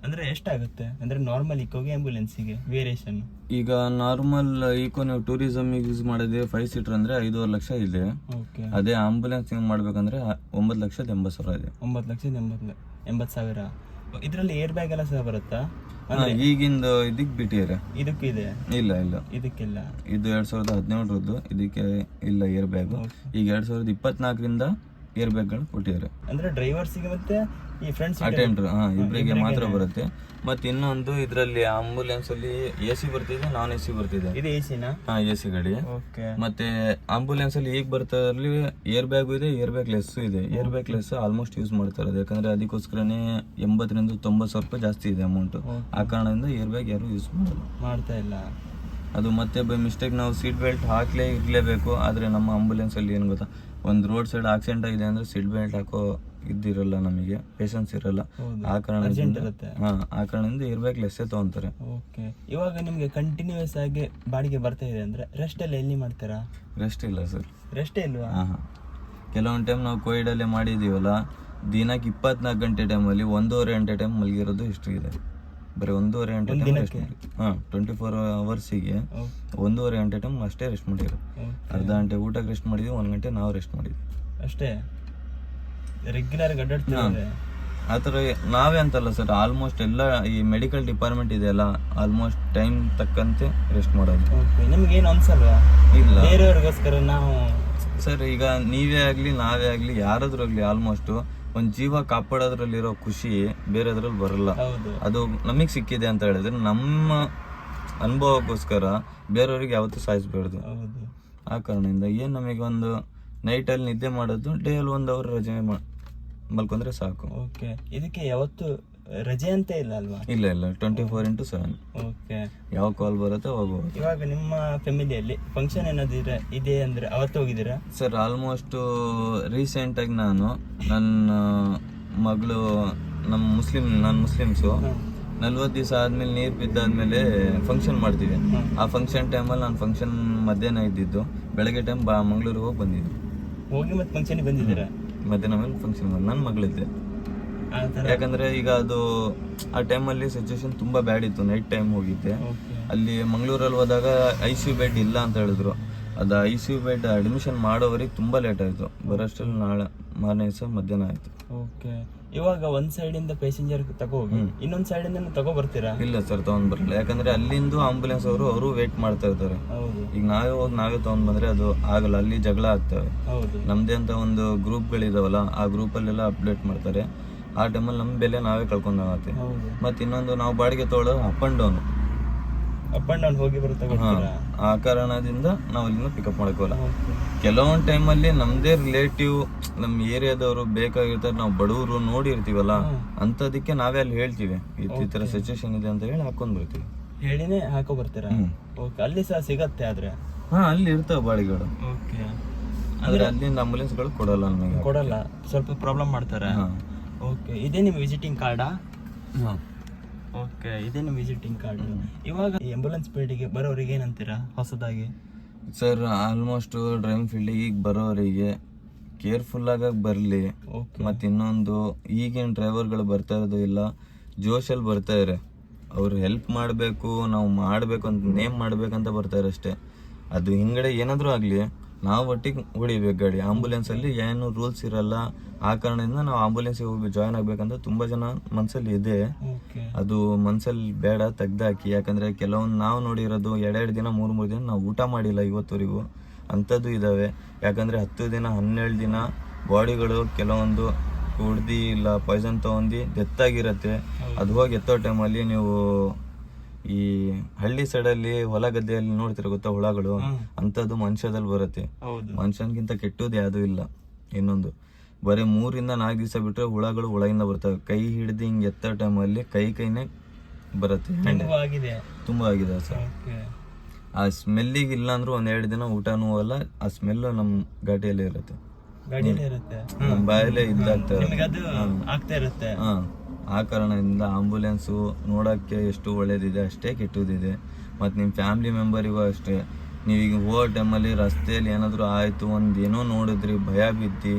Speaker 2: ಅಂದ್ರೆ ಎಷ್ಟಾಗುತ್ತೆ? ಅಂದ್ರೆ ನಾರ್ಮಲ್ ಇಕ್ಕೋಗೆ ಆಂಬುಲೆನ್ಸಿಗೆ ವೇರಿಯೇಷನ್
Speaker 1: ಈಗ ನಾರ್ಮಲ್ ಇಕೋ ನೀವು ಟೂರಿಸಮ್ ಯೂಸ್ ಮಾಡಿದ್ರೆ ಫೈವ್ ಸೀಟರ್ ಅಂದ್ರೆ ಐದೂವರೆ ಲಕ್ಷ ಇದೆ.
Speaker 2: ಓಕೆ
Speaker 1: ಅದೇ ಆಂಬುಲೆನ್ಸ್ ಮಾಡ್ಬೇಕಂದ್ರೆ ಒಂಬತ್ತು ಲಕ್ಷದ ಎಂಬತ್ತು ಸಾವಿರ ಇದೆ.
Speaker 2: ಒಂಬತ್ತು ಲಕ್ಷದ ಎಂಬತ್ತು ಎಂಬತ್ತು ಸಾವಿರ. ಇದರಲ್ಲಿ ಏರ್ ಬ್ಯಾಗ್ ಎಲ್ಲ ಸಹ ಬರುತ್ತಾ?
Speaker 1: ಈಗಿಂದ ಇದಕ್ ಬಿಟ್ಟಿದ್ದಾರೆ.
Speaker 2: ಇದಕ್ಕೂ ಇದೆ?
Speaker 1: ಇಲ್ಲ ಇಲ್ಲ.
Speaker 2: ಇದಕ್ಕಿಲ್ಲ.
Speaker 1: ಇದು ಎರಡ್ ಸಾವಿರದ ಹದಿನೇಳರದ್ದು ಇದಕ್ಕೆ ಇಲ್ಲ ಏರ್ ಬ್ಯಾಗ್ ಈಗ ಎರಡ್ ಸಾವಿರದ ಇಪ್ಪತ್ನಾಲ್ಕರಿಂದ ಏರ್ ಬ್ಯಾಗ್ಗಳು ಕೊಟ್ಟಿದ್ದಾರೆ.
Speaker 2: ಅಂದ್ರೆ ಡ್ರೈವರ್ಸಿಗೆ ಮತ್ತೆ ಈ ಫ್ರೆಂಡ್ಸ್
Speaker 1: ಅಟೆಂಡರ್ ಹಾ ಇಬ್ಬರಿಗೆ ಮಾತ್ರ ಬರುತ್ತೆ. ಮತ್ತೆ ಇನ್ನೊಂದು ಇದರಲ್ಲಿ ಆಂಬುಲೆನ್ಸ್ ಅಲ್ಲಿ ಎ ಸಿ ಬರ್ತಿದೆ ನಾನ್ ಎ ಸಿ ಬರ್ತಿದೆ.
Speaker 2: ಇದು ಎ ಸಿನಾ
Speaker 1: ಹಾ ಎ ಸಿ ಗಾಡಿ.
Speaker 2: ಓಕೆ.
Speaker 1: ಮತ್ತೆ ಆಂಬುಲೆನ್ಸ್ ಅಲ್ಲಿ ಈಗ ಬರ್ತಾರಲ್ಲಿ ಏರ್ ಬ್ಯಾಗ್ ಇದೆ ಏರ್ ಬ್ಯಾಗ್ ಲೆಸ್ ಇದೆ. Air bag less almost use ಮಾಡ್ತಾರೆ ಇರೋದು. ಯಾಕಂದ್ರೆ ಅದಕ್ಕೋಸ್ಕರನೇ ಎಂಬತ್ತರಿಂದ ತೊಂಬತ್ತು ಸಾವಿರ ರೂಪಾಯಿ ಜಾಸ್ತಿ ಇದೆ ಅಮೌಂಟ್ ಆ ಕಾರಣದಿಂದ ಏರ್ ಬ್ಯಾಗ್ ಯಾರು ಯೂಸ್ ಮಾಡಲ್ಲ.
Speaker 2: ಮಾಡ್ತಾ ಇಲ್ಲ.
Speaker 1: ಅದು ಮತ್ತೆ ಬೈ ಮಿಸ್ಟೇಕ್ ನಾವು ಸೀಟ್ ಬೆಲ್ಟ್ ಹಾಕಲೇ ಇರಲೇಬೇಕು. ಆದರೆ ನಮ್ಮ ಆಂಬುಲೆನ್ಸಲ್ಲಿ ಏನು ಗೊತ್ತಾ? ಒಂದು ರೋಡ್ ಸೈಡ್ ಆಕ್ಸಿಡೆಂಟ್ ಆಗಿದೆ ಅಂದರೆ ಸೀಟ್ ಬೆಲ್ಟ್ ಹಾಕೋ ಇದ್ದಿರಲ್ಲ ನಮಗೆ. ಪೇಷನ್ಸ್ ಇರಲ್ಲ. ಆ ಕಾರಣದಿಂದ
Speaker 2: ಇರುತ್ತೆ.
Speaker 1: ಹಾ ಆ ಕಾರಣದಿಂದ ಇರ್ಬೇಕು ಲೆಸ್ಸೇ ತಗೊಂತಾರೆ.
Speaker 2: ಓಕೆ ಇವಾಗ ನಿಮಗೆ ಕಂಟಿನ್ಯೂಸ್ ಆಗಿ ಬಾಡಿಗೆ ಬರ್ತಾ ಇದೆ ಅಂದ್ರೆ ರೆಸ್ಟ್ ಎಲ್ಲ ಎಲ್ಲಿ ಮಾಡ್ತೀರಾ?
Speaker 1: ರೆಸ್ಟ್ ಇಲ್ಲ ಸರ್
Speaker 2: ರೆಸ್ಟ್ ಇಲ್ವಾ?
Speaker 1: ಹಾಂ ಹಾಂ. ಕೆಲವೊಂದು ಟೈಮ್ ನಾವು ಕೋವಿಡಲ್ಲೇ ಮಾಡಿದ್ದೀವಲ್ಲ ದಿನಕ್ಕೆ ಇಪ್ಪತ್ನಾಲ್ಕು ಗಂಟೆ ಟೈಮಲ್ಲಿ ಒಂದೂವರೆ ಗಂಟೆ ಟೈಮ್ ಮಲಗಿರೋದು ಇಷ್ಟು ಇದೆ. ಬರೀ ಒಂದೂವರೆ ಗಂಟೆ ಹಾ ರೆಸ್ಟ್ ಮಾಡಿ. ಹಾಂ ಟ್ವೆಂಟಿ ಫೋರ್ ಅವರ್ಸಿಗೆ ಒಂದೂವರೆ ಗಂಟೆ ಟೈಮ್ ಅಷ್ಟೇ ರೆಸ್ಟ್ ಮಾಡಿದ್ರು. ಅರ್ಧ ಗಂಟೆ ಊಟಕ್ಕೆ ರೆಸ್ಟ್ ಮಾಡಿದ್ವಿ ಒಂದು ಗಂಟೆ ನಾವು ರೆಸ್ಟ್ ಮಾಡಿದ್ವಿ.
Speaker 2: ಅಷ್ಟೇ? ರೆಗ್ಯುಲರ್
Speaker 1: ಆ ಥರ ನಾವೇ ಅಂತಲ್ಲ ಸರ್ ಆಲ್ಮೋಸ್ಟ್ ಎಲ್ಲ ಈ ಮೆಡಿಕಲ್ ಡಿಪಾರ್ಟ್ಮೆಂಟ್ ಇದೆಯಲ್ಲ ಆಲ್ಮೋಸ್ಟ್ ಟೈಮ್ ತಕ್ಕಂತೆ ರೆಸ್ಟ್ ಮಾಡೋದು.
Speaker 2: ನಿಮ್ಗೇನು ಅನ್ಸಲ್ವಾ?
Speaker 1: ಇಲ್ಲ.
Speaker 2: ಬೇರೆಯವ್ರಿಗೋಸ್ಕರ ನಾವು
Speaker 1: ಸರ್ ಈಗ ನೀವೇ ಆಗಲಿ ನಾವೇ ಆಗಲಿ ಯಾರಾದ್ರೂ ಆಗಲಿ ಆಲ್ಮೋಸ್ಟ್ ಒಂದು ಜೀವ ಕಾಪಾಡೋದ್ರಲ್ಲಿರೋ ಖುಷಿ ಬೇರೆದ್ರಲ್ಲಿ ಬರಲ್ಲ. ಅದು ನಮಗೆ ಸಿಕ್ಕಿದೆ ಅಂತ ಹೇಳಿದ್ರೆ ನಮ್ಮ ಅನುಭವಕ್ಕೋಸ್ಕರ ಬೇರೆಯವ್ರಿಗೆ ಯಾವತ್ತೂ ಸಾಯಿಸ್ಬಾರ್ದು. ಆ ಕಾರಣದಿಂದ ಏನು ನಮಗೆ ಒಂದು ನೈಟಲ್ಲಿ ನಿದ್ದೆ ಮಾಡೋದು ಡೇ ಅಲ್ಲಿ ಒಂದು ಅವರ್ ರಜೆ ಮಲ್ಕೊಂಡ್ರೆ ಸಾಕು.
Speaker 2: ಓಕೆ. ಇದಕ್ಕೆ ಯಾವತ್ತು ರಜೆ ಅಂತ ಇಲ್ಲ ಅಲ್ವಾ
Speaker 1: ಇಲ್ಲ ಇಲ್ಲ. Twenty four into seven
Speaker 2: okay
Speaker 1: ಯಾವ ಕಾಲ್ ಬರುತ್ತೆ ಅವಾಗ
Speaker 2: ಇವಾಗ ನಿಮ್ಮ ಫ್ಯಾಮಿಲಿಯಲ್ಲಿ ಫಂಕ್ಷನ್ ಏನಾದ್ರು ಇದೆ ಅಂದ್ರೆ ಅವತ್ತು ಹೋಗಿದ್ದೀರಾ?
Speaker 1: ಸರ್ ಆಲ್ಮೋಸ್ಟ್ ರೀಸೆಂಟಾಗಿ ನಾನು ನನ್ನ ಮಗಳು ನಮ್ಮ ಮುಸ್ಲಿಂ ನಾನು ಮುಸ್ಲಿಮ್ಸು ನಲ್ವತ್ತು ದಿವಸ ಆದ್ಮೇಲೆ ನೀರು ಬಿದ್ದಾದ್ಮೇಲೆ ಫಂಕ್ಷನ್ ಮಾಡ್ತೀವಿ ಆ ಫಂಕ್ಷನ್ ಟೈಮಲ್ಲಿ ನಾನು ಫಂಕ್ಷನ್ ಮಧ್ಯಾಹ್ನ ಇದ್ದಿದ್ದು. ಬೆಳಗ್ಗೆ ಟೈಮ್ ಬಾ ಮಂಗಳೂರಿಗೆ ಹೋಗಿ ಬಂದಿದ್ದು.
Speaker 2: ಹೋಗಿ ಮತ್ತೆ ಫಂಕ್ಷನ್ಗೆ ಬಂದಿದ್ದೀರಾ?
Speaker 1: ಮಧ್ಯಾಹ್ನ ಮೇಲೆ ಫಂಕ್ಷನ್ ಮಾಡಿ ನನ್ನ ಮಗಳಿದ್ದೆ. ಯಾಕಂದ್ರೆ ಈಗ ಅದು ಆ ಟೈಮಲ್ಲಿ ಸಿಚುವೇಶನ್ ತುಂಬಾ ಬ್ಯಾಡ್ ಇತ್ತು ನೈಟ್ ಟೈಮ್ ಹೋಗಿದ್ದೆ. ಅಲ್ಲಿ ಮಂಗಳೂರಲ್ಲಿ ಹೋದಾಗ ಐ ಸಿ ಯು ಬೆಡ್ ಇಲ್ಲ ಅಂತ ಹೇಳಿದ್ರು. ಅದು I C U bed admission ಮಾಡೋವರಿಗೆ ತುಂಬಾ ಲೇಟ್ ಆಯ್ತು. ಬರೋಷ್ಟರಲ್ಲಿ ನಾಳೆ ಮಾರನೇ ದಿವಸ ಮಧ್ಯಾಹ್ನ ಆಯ್ತು.
Speaker 2: ಓಕೆ ಇವಾಗ ಒಂದ್ ಸೈಡ್ ಇಂದ ಪ್ಯಾಸೆಂಜರ್ ತಗೋ ಹೋಗಿ ಇನ್ನೊಂದ್ ಸೈಡ್ ಇಂದ ತಗೋ ಬರ್ತೀರಾ?
Speaker 1: ಇಲ್ಲ ಸರ್ ತಗೊಂಡ್ ಬರಲ್ಲ ಯಾಕಂದ್ರೆ ಅಲ್ಲಿಂದ ಆಂಬುಲೆನ್ಸ್ ಅವರು ಅವರು ವೇಟ್ ಮಾಡ್ತಾ ಇರ್ತಾರೆ ಈಗ ನಾವೇ ಹೋಗಿ ನಾವೇ ತಗೊಂಡ್ ಬಂದ್ರೆ ಅದು ಆಗಲ್ಲ ಅಲ್ಲಿ ಜಗಳ ಆಗ್ತವೆ. ನಮ್ದೇ ಅಂತ ಒಂದು ಗ್ರೂಪ್ಗಳಿದಾವಲ್ಲ ಆ ಗ್ರೂಪ್ ಅಲ್ಲೆಲ್ಲ ಅಪ್ಡೇಟ್ ಮಾಡ್ತಾರೆ. ಆ ಟೈಮಲ್ಲಿ ನಮ್ಮ ಬೆಲೆ ನಾವೇ ಕಳ್ಕೊಂಡಾಗತ್ತೆ.
Speaker 2: ಹೌದು.
Speaker 1: ಮತ್ತೆ ಇನ್ನೊಂದು ನಾವು ಬಾಡಿಗೆ ತೊಗೊಳ್ಳೋದು up and down.
Speaker 2: Up and down ಹೋಗಿ ಬರುತ್ತೆ
Speaker 1: ಆ ಕಾರಣದಿಂದ ನಾವು ಅಲ್ಲಿಂದ ಪಿಕಪ್ ಮಾಡ್ಕೋಲ್ಲ. ಕೆಲವೊಂದು ಟೈಮಲ್ಲಿ ನಮ್ದೇ ರಿಲೇಟಿವ್ ನಮ್ಮ ಏರಿಯಾದವರು ಬೇಕಾಗಿರ್ತಾರೆ ನಾವು ಬಡವರು ನೋಡಿರ್ತೀವಲ್ಲ ಅಂಥದಕ್ಕೆ ನಾವೇ ಅಲ್ಲಿ ಹೇಳ್ತೀವಿ. ಈ ತರ ಥರ ಸಿಚುವೇಶನ್ ಇದೆ ಅಂತ ಹೇಳಿ ಹಾಕೊಂಡ್ ಬರ್ತೀವಿ
Speaker 2: ಹೇಳಿನೇ ಹಾಕೋ ಬರ್ತೀರಾ? ಓಕೆ ಅಲ್ಲಿ ಸಹ ಸಿಗತ್ತೆ ಆದ್ರೆ?
Speaker 1: ಹಾ ಅಲ್ಲಿ ಇರ್ತಾವೆ ಬಾಳಿಗಳು
Speaker 2: ಓಕೆ.
Speaker 1: ಆದ್ರೆ ಅಲ್ಲಿಂದ ಆಂಬುಲೆನ್ಸ್ಗಳು ಕೊಡಲ್ಲ ನಮಗೆ.
Speaker 2: ಕೊಡಲ್ಲ ಸ್ವಲ್ಪ ಪ್ರಾಬ್ಲಮ್ ಮಾಡ್ತಾರೆ.
Speaker 1: ಹಾ.
Speaker 2: ಓಕೆ ಇದೇ ನಿಮ್ಮ ವಿಸಿಟಿಂಗ್ ಕಾರ್ಡಾ
Speaker 1: ಹಾಂ.
Speaker 2: ಓಕೆ ಇದೇ ನಿಮ್ಮ ವಿಸಿಟಿಂಗ್ ಕಾರ್ಡ್ ಇವಾಗ ಆಂಬುಲೆನ್ಸ್ ಫೀಲ್ಡಿಗೆ ಬರೋರಿಗೆ ಏನಂತೀರಾ ಹೊಸದಾಗಿ?
Speaker 1: ಸರ್ ಆಲ್ಮೋಸ್ಟ್ ಡ್ರೈವಿಂಗ್ ಫೀಲ್ಡಿಗೆ ಈಗ ಬರೋರಿಗೆ ಕೇರ್ಫುಲ್ ಆಗಿ ಬರಲಿ.
Speaker 2: ಮತ್ತೆ
Speaker 1: ಮತ್ತು ಇನ್ನೊಂದು ಈಗಿನ ಡ್ರೈವರ್ಗಳು ಬರ್ತಾ ಇರೋದು ಇಲ್ಲ ಜೋಶಲ್ಲಿ ಬರ್ತಾ ಇದ್ದಾರೆ ಅವ್ರು ಹೆಲ್ಪ್ ಮಾಡಬೇಕು ನಾವು ಮಾಡಬೇಕು ಅಂತ ನೇಮ್ ಮಾಡಬೇಕಂತ ಬರ್ತಾ ಇರೋ ಅಷ್ಟೇ. ಅದು ಹಿಂಗಡೆ ಏನಾದರೂ ಆಗಲಿ. ನಾವು ಒಟ್ಟಿಗೆ ಹೊಡಿಬೇಕು ಗಾಡಿ. ಆಂಬುಲೆನ್ಸಲ್ಲಿ ಏನು ರೂಲ್ಸ್ ಇರಲ್ಲ. ಆ ಕಾರಣದಿಂದ ನಾವು ಆಂಬುಲೆನ್ಸಿಗೆ ಹೋಗಿ ಜಾಯ್ನ್ ಆಗ್ಬೇಕಂತ ತುಂಬ ಜನ ಮನಸ್ಸಲ್ಲಿ ಇದೆ. ಅದು ಮನ್ಸಲ್ಲಿ ಬೇಡ ತೆಗ್ದಾಕಿ. ಯಾಕಂದ್ರೆ ಕೆಲವೊಂದು ನಾವು ನೋಡಿರೋದು ಎರಡೆರಡು ದಿನ ಮೂರು ಮೂರು ದಿನ ನಾವು ಊಟ ಮಾಡಿಲ್ಲ ಇವತ್ತುವರೆಗೂ. ಅಂಥದ್ದು ಇದಾವೆ. ಯಾಕಂದ್ರೆ ಹತ್ತು ದಿನ ಹನ್ನೆರಡು ದಿನ ಬಾಡಿಗಳು ಕೆಲವೊಂದು ಕುಡ್ದು ಇಲ್ಲ ಪಾಯ್ಸನ್ ತೊಗೊಂಡು ಡೆತ್ ಆಗಿರತ್ತೆ. ಅದು ಹೋಗಿ ಎತ್ತೋ ಟೈಮಲ್ಲಿ ನೀವು ಈ ಹಳ್ಳಿ ಸೈಡಲ್ಲಿ ಹೊಲ ಗದ್ದೆಯಲ್ಲಿ ನೋಡ್ತಿರ ಗೊತ್ತಾ ಹುಳಗಳು? ಅಂತದ್ದು ಮನುಷ್ಯದಲ್ಲಿ ಬರುತ್ತೆ. ಮನುಷ್ಯನ್ಗಿಂತ ಕೆಟ್ಟದ್ದು ಯಾವುದೂ ಇಲ್ಲ. ಇನ್ನೊಂದು ಬರೀ ಮೂರಿಂದ ನಾಲ್ಕು ದಿವಸ ಬಿಟ್ರೆ ಹುಳಗಳು ಒಳಗಿಂದ ಬರ್ತವೆ ಕೈ ಹಿಡಿದು ಹಿಂಗೆ ಎತ್ತ ಟೈಮಲ್ಲಿ ಕೈ ಕೈನೇ ಬರುತ್ತೆ. ತುಂಬ ಆಗಿದೆ. ಸರ್. ಆ ಸ್ಮೆಲ್ಲಿಗೆ ಇಲ್ಲ ಅಂದ್ರೆ ಒಂದ್ ಎರಡು ದಿನ ಊಟನೂ ಅಲ್ಲ ಆ ಸ್ಮೆಲ್ ನಮ್ಮ ಘಾಟಿಯಲ್ಲಿ ಇರುತ್ತೆ.
Speaker 2: ಗಾಡಿಯಲ್ಲಿ ಇರುತ್ತೆ.
Speaker 1: ನಮ್ಮ ಬಾಯಲ್ಲೇ
Speaker 2: ಇದ್ದಾಗ್ತಾ ಇರುತ್ತೆ.
Speaker 1: ಹಾ. ಆ ಕಾರಣದಿಂದ ಆಂಬುಲೆನ್ಸು ನೋಡೋಕ್ಕೆ ಎಷ್ಟು ಒಳ್ಳೆಯದಿದೆ ಅಷ್ಟೇ ಕೆಟ್ಟದಿದೆ. ಮತ್ತು ನಿಮ್ಮ ಫ್ಯಾಮಿಲಿ ಮೆಂಬರಿಗೂ ಅಷ್ಟೇ. ನೀವೀಗ ಹೋಗೋ ಟೈಮಲ್ಲಿ ರಸ್ತೆಯಲ್ಲಿ ಏನಾದರೂ ಆಯಿತು ಒಂದು ಏನೋ ನೋಡಿದ್ರಿ ಭಯ ಬಿದ್ದು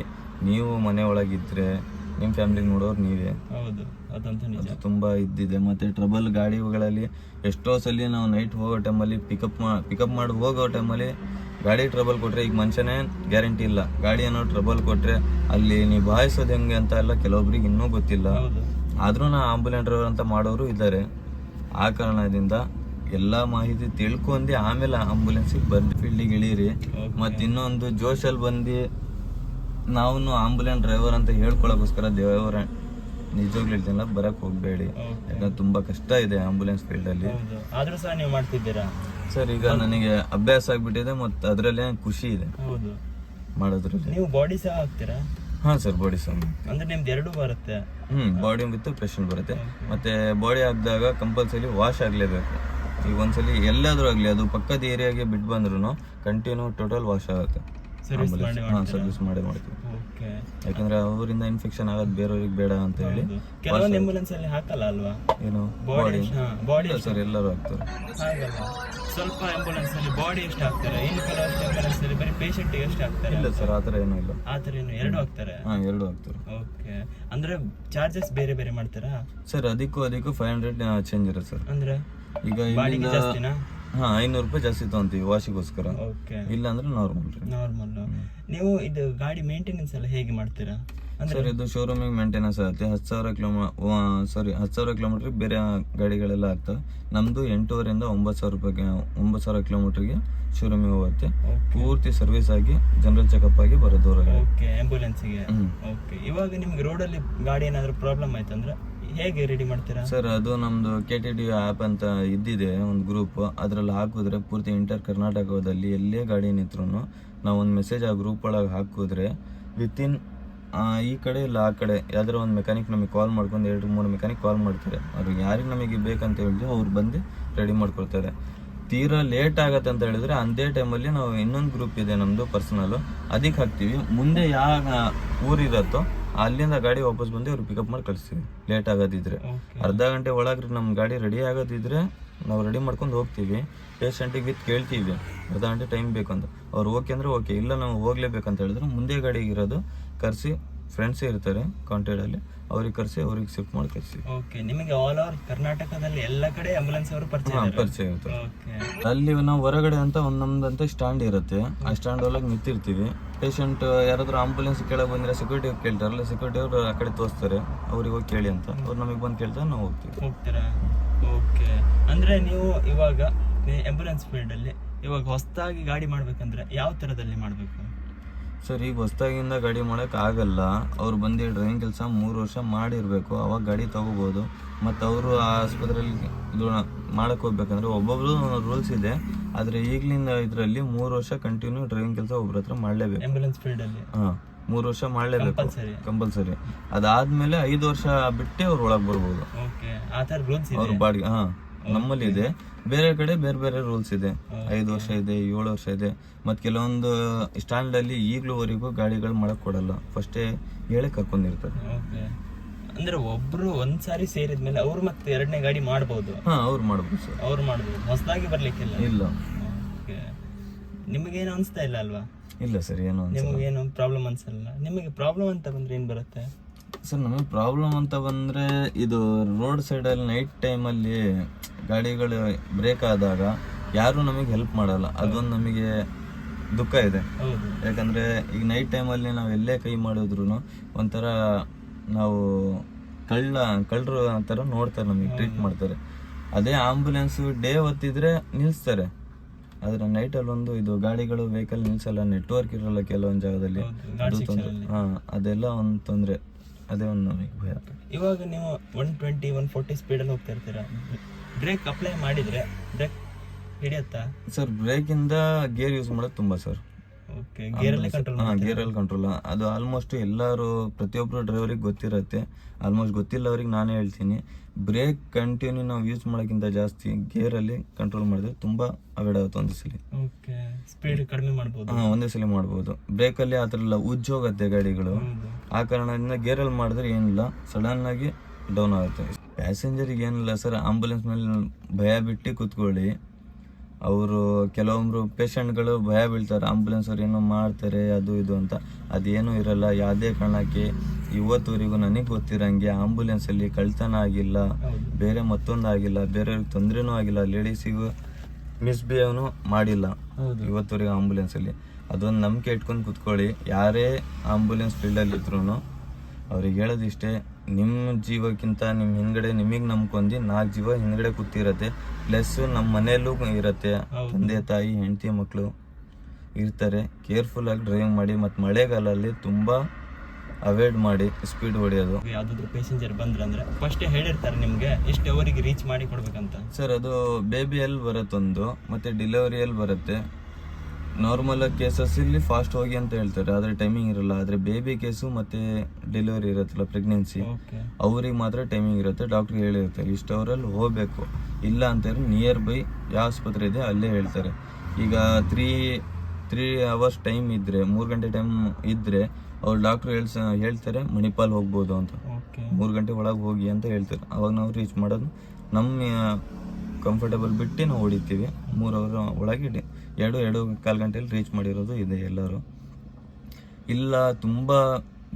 Speaker 1: ನೀವು ಮನೆ ಒಳಗಿದ್ರೆ ನಿಮ್ಮ ಫ್ಯಾಮಿಲಿಗೆ ನೋಡೋರು ನೀವೇ.
Speaker 2: ಹೌದು
Speaker 1: ಅದು ತುಂಬ ಇದ್ದಿದೆ. ಮತ್ತು ಟ್ರಬಲ್ ಗಾಡಿಗಳಲ್ಲಿ ಎಷ್ಟೋ ಸಲ ನಾವು ನೈಟ್ ಹೋಗೋ ಟೈಮಲ್ಲಿ ಪಿಕಪ್ ಮಾ ಪಿಕಪ್ ಮಾಡಿ ಹೋಗೋ ಟೈಮಲ್ಲಿ ಗಾಡಿ ಟ್ರಬಲ್ ಕೊಟ್ಟರೆ ಈಗ ಮನುಷ್ಯನೇ ಗ್ಯಾರಂಟಿ ಇಲ್ಲ. ಗಾಡಿ ಏನೋ ಟ್ರಬಲ್ ಕೊಟ್ಟರೆ ಅಲ್ಲಿ ನೀವು ನಿಭಾಯಿಸೋದು ಹೆಂಗೆ ಅಂತ ಎಲ್ಲ ಕೆಲವೊಬ್ರಿಗೆ ಇನ್ನೂ ಗೊತ್ತಿಲ್ಲ. ಆದ್ರೂ ನಾ ಆಂಬುಲೆನ್ಸ್ ಡ್ರೈವರ್ ಅಂತ ಮಾಡೋರು ಇದ್ದಾರೆ. ಆ ಕಾರಣದಿಂದ ಎಲ್ಲ ಮಾಹಿತಿ ತಿಳ್ಕೊಂಡು ಆಮೇಲೆ ಆಂಬುಲೆನ್ಸಿಗೆ ಬಂದು ಫೀಲ್ಡಿಗೆ ಇಳೀರಿ. ಮತ್ತು ಇನ್ನೊಂದು ಜೋಶಲ್ಲಿ ಬಂದು ನಾವು ಆಂಬುಲೆನ್ಸ್ ಡ್ರೈವರ್ ಅಂತ ಹೇಳ್ಕೊಳಕ್ಕೋಸ್ಕರ ದೇವರ ನಿಜವಾಗ್ಲೂ ಹೇಳ್ತೀನಲ್ಲ ಬರಕ್ಕೆ ಹೋಗಬೇಡಿ. ಯಾಕಂದ್ರೆ ತುಂಬ ಕಷ್ಟ ಇದೆ ಆಂಬುಲೆನ್ಸ್ ಫೀಲ್ಡಲ್ಲಿ
Speaker 2: ಅಲ್ಲಿ. ಆದ್ರೂ ಸಹ ನೀವು ಮಾಡ್ತಿದ್ದೀರಾ?
Speaker 1: ಸರ್ ಈಗ ನನಗೆ ಅಭ್ಯಾಸ ಆಗ್ಬಿಟ್ಟಿದೆ ಮತ್ತು ಅದರಲ್ಲೇ ಖುಷಿ ಇದೆ. ಮಾಡೋದ್ರಲ್ಲಿ.
Speaker 2: ನೀವು ಬಾಡಿ ಸಹ ಹಾಕ್ತೀರಾ?
Speaker 1: ಹಾಂ ಸರ್ ಬಾಡಿ ಸಹ
Speaker 2: ಅಂದ್ರೆ ನಿಮ್ದು ಎರಡು ಬರುತ್ತೆ.
Speaker 1: ಹ್ಮ್ ಬಾಡಿ ವಿತ್ ಪ್ರೆಷನ್ ಬರುತ್ತೆ. ಮತ್ತೆ ಬಾಡಿ ಹಾಕಿದಾಗ ಕಂಪಲ್ಸರಿ ವಾಶ್ ಆಗಲೇಬೇಕು. ಈಗ ಒಂದ್ಸಲಿ ಎಲ್ಲಾದ್ರೂ ಆಗಲಿ ಅದು ಪಕ್ಕದ ಏರಿಯಾಗೆ ಬಿಟ್ಟು ಬಂದ್ರು ಕಂಟಿನ್ಯೂ ಟೋಟಲ್ ವಾಶ್ ಆಗುತ್ತೆ.
Speaker 2: ಸರ್ವಿಸ್ ಮಾಡಿ
Speaker 1: ಹಾಂ ಸರ್ವಿಸ್ ಮಾಡಿ ಮಾಡ್ತೀವಿ. ಯಾಕಂದ್ರೆ ಅವರಿಂದ ಇನ್ಫೆಕ್ಷನ್ ಆಗೋದು ಬೇರೆಯವ್ರಿಗೆ ಬೇಡ ಅಂತ ಹೇಳಿ
Speaker 2: ಕೆಲವೊಂದು ಆಂಬುಲೆನ್ಸ್ ಅಲ್ಲಿ ಹಾಕಲ್ಲ ಅಲ್ವಾ?
Speaker 1: ಏನು?
Speaker 2: ಬಾಡಿ ಬಾಡಿ
Speaker 1: ಸರ್ ಎಲ್ಲರೂ ಹಾಕ್ತಾರೆ.
Speaker 2: ಸ್ವಲ್ಪ ಆಂಬುಲೆನ್ಸ್ ಅಲ್ಲಿ ಬಾಡಿ ಎಷ್ಟು ಹಾಕ್ತಾರೆ? ಇನ್ನು ಕೆಲವು ಆಂಬುಲೆನ್ಸ್ ಅಲ್ಲಿ ಬರೀ ಪೇಷಂಟ್ ಎಷ್ಟು ಹಾಕ್ತಾರೆ
Speaker 1: ಇಲ್ಲ ಸರ್ ಆ ಥರ ಏನೂ ಇಲ್ಲ.
Speaker 2: ಆ ಥರ ಏನು ಎರಡು ಹಾಕ್ತಾರೆ?
Speaker 1: ಹಾಂ ಎರಡು ಹಾಕ್ತಾರೆ.
Speaker 2: ಓಕೆ. ಅಂದ್ರೆ ಚಾರ್ಜಸ್ ಬೇರೆ ಬೇರೆ ಮಾಡ್ತಾರಾ?
Speaker 1: ಸರ್ ಅದಕ್ಕೂ ಅದಕ್ಕೂ ಫೈವ್ ಹಂಡ್ರೆಡ್ ಚೇಂಜ್ ಇರುತ್ತೆ ಸರ್.
Speaker 2: ಅಂದ್ರೆ
Speaker 1: ಈಗ
Speaker 2: ಬಾಡಿಗೆ
Speaker 1: ಇಲ್ಲಿಂದ
Speaker 2: ಜಾಸ್ತಿನಾ?
Speaker 1: ಹಾಂ ಐನೂರು ರೂಪಾಯಿ ಜಾಸ್ತಿ ತೊಗೊಂತೀವಿ ವಾಶಿಗೋಸ್ಕರ
Speaker 2: ಓಕೆ.
Speaker 1: ಇಲ್ಲ ಅಂದ್ರೆ ನಾರ್ಮಲ್ ರೀ
Speaker 2: ನಾರ್ಮಲ್ ನೀವು ಇದು ಗಾಡಿ ಮೇಂಟೆನೆನ್ಸ್ ಎಲ್ಲ ಹೇಗೆ ಮಾಡ್ತೀರಾ?
Speaker 1: ಸರ್ ಇದು ಶೋರೂಮಿಗೆ ಮೇಂಟೆನೆನ್ಸ್ ಆಗುತ್ತೆ. ಹತ್ತು ಸಾವಿರ ಕಿಲೋಮೀ ಸಾರಿ ಹತ್ತು ಸಾವಿರ ಕಿಲೋಮೀಟ್ರ್ ಬೇರೆ ಗಾಡಿಗಳೆಲ್ಲ ಆಗ್ತವೆ. ನಮ್ಮದು ಎಂಟೂವರೆಯಿಂದ ಒಂಬತ್ತು ಸಾವಿರ ರೂಪಾಯಿಗೆ ಒಂಬತ್ತು ಸಾವಿರ ಕಿಲೋಮೀಟ್ರಿಗೆ ಶೋರೂಮಿಗೆ ಹೋಗುತ್ತೆ. ಪೂರ್ತಿ ಸರ್ವಿಸ್ ಆಗಿ ಜನರಲ್ ಚೆಕಪ್ ಆಗಿ ಬರೋದು
Speaker 2: ಓಕೆ
Speaker 1: ಆ್ಯಂಬುಲೆನ್ಸಿಗೆ.
Speaker 2: ಓಕೆ ಇವಾಗ ನಿಮ್ಗೆ ರೋಡಲ್ಲಿ ಗಾಡಿ ಏನಾದರೂ ಪ್ರಾಬ್ಲಮ್ ಆಯ್ತಂದ್ರೆ ಹೇಗೆ ರೆಡಿ ಮಾಡ್ತೀರಾ?
Speaker 1: ಸರ್ ಅದು ನಮ್ಮದು ಕೆ ಟಿ ಡಿ ಆ್ಯಪ್ ಅಂತ ಇದ್ದಿದೆ ಒಂದು ಗ್ರೂಪ್ ಅದರಲ್ಲಿ ಹಾಕಿದ್ರೆ ಪೂರ್ತಿ ಇಂಟರ್ ಕರ್ನಾಟಕದಲ್ಲಿ ಎಲ್ಲೇ ಗಾಡಿ ನಿಂತ್ರು ನಾವು ಒಂದು ಮೆಸೇಜ್ ಆ ಗ್ರೂಪ್ ಒಳಗೆ ಹಾಕಿದ್ರೆ ವಿತಿನ್ ಈ ಕಡೆ ಇಲ್ಲ ಆ ಕಡೆ. ಯಾವ್ದಾರ ಒಂದು ಮೆಕ್ಯಾನಿಕ್ ನಮಗೆ ಕಾಲ್ ಮಾಡ್ಕೊಂಡು ಎರಡು ಮೂರು ಮೆಕ್ಯಾನಿಕ್ ಕಾಲ್ ಮಾಡ್ತಾರೆ. ಅವ್ರಿಗೆ ಯಾರಿಗೆ ನಮಗೆ ಬೇಕಂತ ಹೇಳಿದ್ರು ಅವ್ರು ಬಂದು ರೆಡಿ ಮಾಡ್ಕೊಡ್ತಾರೆ ತೀರಾ ಲೇಟ್ ಆಗತ್ತೆ ಅಂತ ಹೇಳಿದ್ರೆ ಅಂದೇ ಟೈಮಲ್ಲಿ ನಾವು ಇನ್ನೊಂದು ಗ್ರೂಪ್ ಇದೆ ನಮ್ಮದು ಪರ್ಸನಲ್ಲು ಅದಕ್ಕೆ ಹಾಕ್ತೀವಿ. ಮುಂದೆ ಯಾವ ಊರಿರತ್ತೋ ಅಲ್ಲಿಂದ ಗಾಡಿ ವಾಪಸ್ ಬಂದು ಇವ್ರು ಪಿಕಪ್ ಮಾಡಿ ಕಳಿಸ್ತೀವಿ. ಲೇಟ್ ಆಗೋದಿದ್ರೆ. ಅರ್ಧ ಗಂಟೆ ಒಳಗೆ ನಮ್ಮ ಗಾಡಿ ರೆಡಿ ಆಗೋದಿದ್ರೆ ನಾವು ರೆಡಿ ಮಾಡ್ಕೊಂಡು ಹೋಗ್ತೀವಿ. ಪೇಷಂಟಿಗೆ ವಿತ್ ಕೇಳ್ತೀವಿ ಅರ್ಧ ಗಂಟೆ ಟೈಮ್ ಬೇಕಂತ ಅವ್ರು ಓಕೆ ಅಂದರೆ ಓಕೆ ಇಲ್ಲ ನಾವು ಹೋಗ್ಲೇಬೇಕಂತ ಹೇಳಿದ್ರೆ. ಮುಂದೆ ಗಾಡಿಗೆ ಇರೋದು ಕರೆಸಿ ಫ್ರೆಂಡ್ಸೇ ಇರ್ತಾರೆ ಕಾಂಟ್ಯಾಕ್ಟಲ್ಲಿ ಅವ್ರಿಗೆ ಕರೆಸಿ ಅವ್ರಿಗೆ ಶಿಫ್ಟ್ ಮಾಡಿ ಕರೆಸಿ.
Speaker 2: ಓಕೆ ನಿಮಗೆ ಆಲ್ ಓವರ್ ಕರ್ನಾಟಕದಲ್ಲಿ ಎಲ್ಲ ಕಡೆ ಆಂಬುಲೆನ್ಸ್ ಅವರು ಪರಿಚಯ
Speaker 1: ಪರಿಚಯ ಇರ್ತಾರೆ.
Speaker 2: ಓಕೆ
Speaker 1: ಅಲ್ಲಿ ನಾವು ಹೊರಗಡೆ ಅಂತ ಒಂದು ನಮ್ದಂತ ಸ್ಟ್ಯಾಂಡ್ ಇರುತ್ತೆ. ಆ ಸ್ಟ್ಯಾಂಡ್ ಒಳಗೆ ನಿಂತಿರ್ತೀವಿ. ಪೇಷಂಟ್ ಯಾರಾದರೂ ಆಂಬುಲೆನ್ಸ್ ಕೆಳಗೆ ಬಂದರೆ ಸೆಕ್ಯೂರಿಟಿ ಕೇಳ್ತಾರಲ್ಲ ಸೆಕ್ಯೂರಿಟಿ ಅವರು ಆ ಕಡೆ ತೋರಿಸ್ತಾರೆ. ಅವ್ರಿಗೆ ಹೋಗಿ ಕೇಳಿ ಅಂತ. ಅವ್ರು ನಮಗೆ ಬಂದು ಕೇಳ್ತಾರೆ ನಾವು ಹೋಗ್ತೀವಿ.
Speaker 2: ಹೋಗ್ತೀರಾ? ಓಕೆ ಅಂದರೆ ನೀವು ಇವಾಗ ಆಂಬುಲೆನ್ಸ್ ಫೀಲ್ಡ್ ಅಲ್ಲಿ ಇವಾಗ ಹೊಸದಾಗಿ ಗಾಡಿ ಮಾಡ್ಬೇಕಂದ್ರೆ ಯಾವ ತರದಲ್ಲಿ ಮಾಡಬೇಕು?
Speaker 1: ಸರ್ ಈಗ ಹೊಸದಾಗಿಂದ ಗಾಡಿ ಮಾಡೋಕೆ ಆಗಲ್ಲ. ಅವ್ರು ಬಂದು ಡ್ರೈವಿಂಗ್ ಕೆಲಸ ಮೂರು ವರ್ಷ ಮಾಡಿರಬೇಕು. ಅವಾಗ ಗಾಡಿ ತಗೋಬೋದು. ಮತ್ತು ಅವರು ಆ ಆಸ್ಪತ್ರೆಯಲ್ಲಿ ಇದು ಮಾಡಕ್ಕೆ ಹೋಗ್ಬೇಕಂದ್ರೆ ಒಬ್ಬೊಬ್ರು ರೂಲ್ಸ್ ಇದೆ. ಆದರೆ ಈಗಲಿಂದ ಇದರಲ್ಲಿ ಮೂರು ವರ್ಷ ಕಂಟಿನ್ಯೂ ಡ್ರೈವಿಂಗ್ ಕೆಲಸ ಒಬ್ಬರ ಹತ್ರ ಮಾಡಲೇಬೇಕು.
Speaker 2: ಆಂಬುಲೆನ್ಸ್ ಫೀಲ್ಡಲ್ಲಿ
Speaker 1: ಹಾಂ ಮೂರು ವರ್ಷ ಮಾಡಲೇಬೇಕು.
Speaker 2: ಕಂಪಲ್ಸರಿ
Speaker 1: ಅದಾದ್ಮೇಲೆ ಐದು ವರ್ಷ ಬಿಟ್ಟೆ ಅವ್ರು ಒಳಗೆ ಬರ್ಬೋದು.
Speaker 2: ಓಕೆ ಆ ಥರ ರೂಲ್ಸ್
Speaker 1: ಅವ್ರ ಬಾಡಿಗೆ ಹಾಂ. ನಮ್ಮಲ್ಲಿ ಇದೆ. ಬೇರೆ ಕಡೆ ಬೇರೆ ಬೇರೆ ರೂಲ್ಸ್ ಇದೆ. ಐದು ವರ್ಷ ಇದೆ ಏಳು ವರ್ಷ ಇದೆ. ಮತ್ತು ಕೆಲವೊಂದು ಸ್ಟ್ಯಾಂಡ್ ಅಲ್ಲಿ ಈಗ್ಲೂವರೆಗೂ ಗಾಡಿಗಳು ಮಾಡಕ್ ಕೊಡಲ್ಲ. ಫಸ್ಟೇ ಹೇಳಿ ಕರ್ಕೊಂಡಿರ್ತಾರೆ
Speaker 2: ಓಕೆ. ಅಂದ್ರೆ ಒಬ್ರು ಒಂದ್ಸಾರಿ ಸೇರಿದ್ಮೇಲೆ ಅವ್ರು ಮತ್ತೆ ಎರಡನೇ ಗಾಡಿ ಮಾಡ್ಬೋದು.
Speaker 1: ಹಾ ಅವ್ರು ಮಾಡ್ಬೋದು ಸರ್.
Speaker 2: ಅವ್ರು ಮಾಡ್ಬೋದು. ಹೊಸದಾಗಿ ಬರ್ಲಿಕ್ಕಿಲ್ಲ
Speaker 1: ಇಲ್ಲ.
Speaker 2: ನಿಮಗೇನು ಅನ್ಸ್ತಾ ಇಲ್ಲ ಅಲ್ವಾ?
Speaker 1: ಇಲ್ಲ ಸರ್ ಏನು ನಿಮಗೆ
Speaker 2: ನಿಮಗೇನು ಪ್ರಾಬ್ಲಮ್ ಅನ್ಸಲ್ಲ? ನಿಮಗೆ ಪ್ರಾಬ್ಲಮ್ ಅಂತ ಬಂದ್ರೆ ಏನ್ ಬರುತ್ತೆ?
Speaker 1: ಸರ್ ನಮಗೆ ಪ್ರಾಬ್ಲಮ್ ಅಂತ ಬಂದರೆ ಇದು ರೋಡ್ ಸೈಡಲ್ಲಿ ನೈಟ್ ಟೈಮಲ್ಲಿ ಗಾಡಿಗಳು ಬ್ರೇಕ್ ಆದಾಗ ಯಾರು ನಮಗೆ ಹೆಲ್ಪ್ ಮಾಡಲ್ಲ. ಅದೊಂದು ನಮಗೆ ದುಃಖ ಇದೆ. ಯಾಕಂದರೆ ಈಗ ನೈಟ್ ಟೈಮಲ್ಲಿ ನಾವು ಎಲ್ಲೇ ಕೈ ಮಾಡಿದ್ರು ಒಂಥರ ನಾವು ಕಳ್ಳ ಕಳ್ಳರು ಥರ ನೋಡ್ತಾರೆ ನಮಗೆ ಟ್ರೀಟ್ ಮಾಡ್ತಾರೆ. ಅದೇ ಆಂಬುಲೆನ್ಸ್ ಡೇ ಹೊತ್ತಿದ್ರೆ ನಿಲ್ಲಿಸ್ತಾರೆ ಆದರೆ ನೈಟಲ್ಲಿ ಒಂದು ಇದು ಗಾಡಿಗಳು ವೆಹಿಕಲ್ ನಿಲ್ಸಲ್ಲ ನೆಟ್ವರ್ಕ್ ಇರಲ್ಲ ಕೆಲವೊಂದು ಜಾಗದಲ್ಲಿ. ಹಾ ಅದೆಲ್ಲ ಒಂದು ತೊಂದರೆ. ಅದೇ ಒಂದು ನಮಗೆ ಭಯ.
Speaker 2: ಇವಾಗ ನೀವು ಒನ್ ಟ್ವೆಂಟಿ ಒನ್ ಫೋರ್ಟಿ ಸ್ಪೀಡಲ್ಲಿ ಹೋಗ್ತಾ ಇರ್ತೀರಾ? ಬ್ರೇಕ್ ಅಪ್ಲೈ ಮಾಡಿದರೆ ಬ್ರೇಕ್ ಹಿಡಿಯತ್ತಾ?
Speaker 1: ಸರ್ ಬ್ರೇಕಿಂದ ಗೇರ್ ಯೂಸ್ ಮಾಡೋದು ತುಂಬ ಸರ್.
Speaker 2: ಗೇರಲ್ಲೇ ಕಂಟ್ರೋಲ್
Speaker 1: ಹಾ ಗೇರ್ ಅಲ್ಲಿ ಕಂಟ್ರೋಲ್ ಅದು ಆಲ್ಮೋಸ್ಟ್ ಎಲ್ಲರೂ ಪ್ರತಿಯೊಬ್ಬರು ಡ್ರೈವರಿಗೆ ಗೊತ್ತಿರತ್ತೆ. ಆಲ್ಮೋಸ್ಟ್ ಗೊತ್ತಿಲ್ಲವ್ರಿಗೆ ನಾನೇ ಹೇಳ್ತೀನಿ. ಬ್ರೇಕ್ ಕಂಟಿನ್ಯೂ ನಾವು ಯೂಸ್ ಮಾಡೋಕ್ಕಿಂತ ಜಾಸ್ತಿ ಗೇರಲ್ಲಿ ಅಲ್ಲಿ ಕಂಟ್ರೋಲ್ ಮಾಡಿದ್ರೆ ತುಂಬಾ ಅವೈಡ್ ಆಗುತ್ತೆ ಒಂದೇ ಸಲ.
Speaker 2: ಸ್ಪೀಡ್ ಕಡಿಮೆ ಮಾಡ್ಬೋದು.
Speaker 1: ಹಾ ಒಂದೇ ಸಲ ಮಾಡ್ಬೋದು. ಬ್ರೇಕ್ ಅಲ್ಲಿ ಆ ಥರ ಎಲ್ಲ ಉಜ್ಜೋಗತ್ತೆ ಗಾಡಿಗಳು. ಆ ಕಾರಣದಿಂದ ಗೇರಲ್ಲಿ ಅಲ್ಲಿ ಮಾಡಿದ್ರೆ ಏನಿಲ್ಲ ಸಡನ್ ಆಗಿ ಡೌನ್ ಆಗುತ್ತೆ. ಪ್ಯಾಸೆಂಜರಿಗೆ ಏನಿಲ್ಲ ಸರ್ ಆಂಬುಲೆನ್ಸ್ ಮೇಲೆ ಭಯ ಬಿಟ್ಟು ಕೂತ್ಕೊಳ್ಳಿ. ಅವರು ಕೆಲವೊಬ್ರು ಪೇಷಂಟ್ಗಳು ಭಯ ಬೀಳ್ತಾರೆ ಆಂಬುಲೆನ್ಸ್ ಅವ್ರು ಏನೋ ಮಾಡ್ತಾರೆ ಅದು ಇದು ಅಂತ. ಅದೇನು ಇರಲ್ಲ ಯಾವುದೇ ಕಾರಣಕ್ಕೆ ಇವತ್ತುವರೆಗೂ ನನಗೆ ಗೊತ್ತಿರಂಗೆ ಆಂಬುಲೆನ್ಸಲ್ಲಿ ಕಳ್ತನ ಆಗಿಲ್ಲ ಬೇರೆ ಮತ್ತೊಂದು ಆಗಿಲ್ಲ ಬೇರೆಯವ್ರಿಗೆ ತೊಂದರೆನೂ ಆಗಿಲ್ಲ ಲೇಡೀಸಿಗೂ ಮಿಸ್ಬಿಹೇವ್ನು ಮಾಡಿಲ್ಲ
Speaker 2: ಇವತ್ತುವರೆಗೂ
Speaker 1: ಇವತ್ತುವರೆಗೆ ಆಂಬುಲೆನ್ಸಲ್ಲಿ ಅದೊಂದು ನಂಬಿಕೆ ಇಟ್ಕೊಂಡು ಕುತ್ಕೊಳ್ಳಿ ಯಾರೇ ಆಂಬುಲೆನ್ಸ್ ಫೀಲ್ಡಲ್ಲಿ ಇದ್ರು ಅವ್ರಿಗೆ ಹೇಳೋದಿಷ್ಟೇ ನಿಮ್ಮ ಜೀವಕ್ಕಿಂತ ನಿಮ್ಮ ಹಿಂದ್ಗಡೆ ನಿಮಗೆ ನಂಬ್ಕೊಂಡಿ ನಾಲ್ಕು ಜೀವ ಹಿಂದ್ಗಡೆ ಕೂತಿರತ್ತೆ. ಪ್ಲಸ್ ನಮ್ಮ ಮನೆಯಲ್ಲೂ ಇರತ್ತೆ. ತಂದೆ ತಾಯಿ ಹೆಂಡತಿ ಮಕ್ಕಳು ಇರ್ತಾರೆ. ಕೇರ್ಫುಲ್ ಆಗಿ ಡ್ರೈವಿಂಗ್ ಮಾಡಿ ಮತ್ತು ಮಳೆಗಾಲಲ್ಲಿ ತುಂಬ ಅವಾಯ್ಡ್ ಮಾಡಿ ಸ್ಪೀಡ್ ಹೊಡೆಯೋದು.
Speaker 2: ಯಾವ್ದಾದ್ರು ಪ್ಯಾಸೆಂಜರ್ ಬಂದ್ರಂದ್ರೆ ಫಸ್ಟ್ ಹೇಳಿರ್ತಾರೆ ನಿಮಗೆ ಎಷ್ಟು ಅವರಿಗೆ ರೀಚ್ ಮಾಡಿ ಕೊಡ್ಬೇಕಂತ.
Speaker 1: ಸರ್ ಅದು ಬೇಬಿಯಲ್ಲಿ ಬರುತ್ತೊಂದು ಮತ್ತು ಡಿಲಿವರಿಯಲ್ಲಿ ಬರುತ್ತೆ. ನಾರ್ಮಲ್ ಕೇಸಸ್ ಇಲ್ಲಿ ಫಾಸ್ಟ್ ಹೋಗಿ ಅಂತ ಹೇಳ್ತಾರೆ. ಆದರೆ ಟೈಮಿಂಗ್ ಇರಲ್ಲ. ಆದರೆ ಬೇಬಿ ಕೇಸು ಮತ್ತೆ ಡೆಲಿವರಿ ಇರತ್ತಲ್ಲ ಪ್ರೆಗ್ನೆನ್ಸಿ ಅವ್ರಿಗೆ ಮಾತ್ರ ಟೈಮಿಂಗ್ ಇರುತ್ತೆ. ಡಾಕ್ಟ್ರ್ ಹೇಳಿರ್ತಾರೆ ಇಷ್ಟು ಅವರಲ್ಲಿ ಹೋಗಬೇಕು. ಇಲ್ಲ ಅಂತಂದ್ರೆ ನಿಯರ್ ಬೈ ಯಾವ ಆಸ್ಪತ್ರೆ ಇದೆ ಅಲ್ಲೇ ಹೇಳ್ತಾರೆ. ಈಗ ತ್ರೀ ತ್ರೀ ಅವರ್ಸ್ ಟೈಮ್ ಇದ್ದರೆ ಮೂರು ಗಂಟೆ ಟೈಮ್ ಇದ್ದರೆ ಅವ್ರು ಡಾಕ್ಟ್ರು ಹೇಳ್ಸ ಹೇಳ್ತಾರೆ ಮಣಿಪಾಲ್ ಹೋಗ್ಬೋದು ಅಂತ. ಮೂರು ಗಂಟೆ ಒಳಗೆ ಹೋಗಿ ಅಂತ ಹೇಳ್ತಾರೆ. ಅವಾಗ ನಾವು ರೀಚ್ ಮಾಡೋದು ನಮ್ಮ ಕಂಫರ್ಟಬಲ್ ಬಿಟ್ಟು ನಾವು ಹೊಡಿತೀವಿ. ಮೂರು ಅವರ್ ಒಳಗೆ ಎರಡು ಎರಡು ಕಾಲು ಗಂಟೆಯಲ್ಲಿ ರೀಚ್ ಮಾಡಿರೋದು ಇದೆ ಎಲ್ಲರೂ. ಇಲ್ಲ ತುಂಬ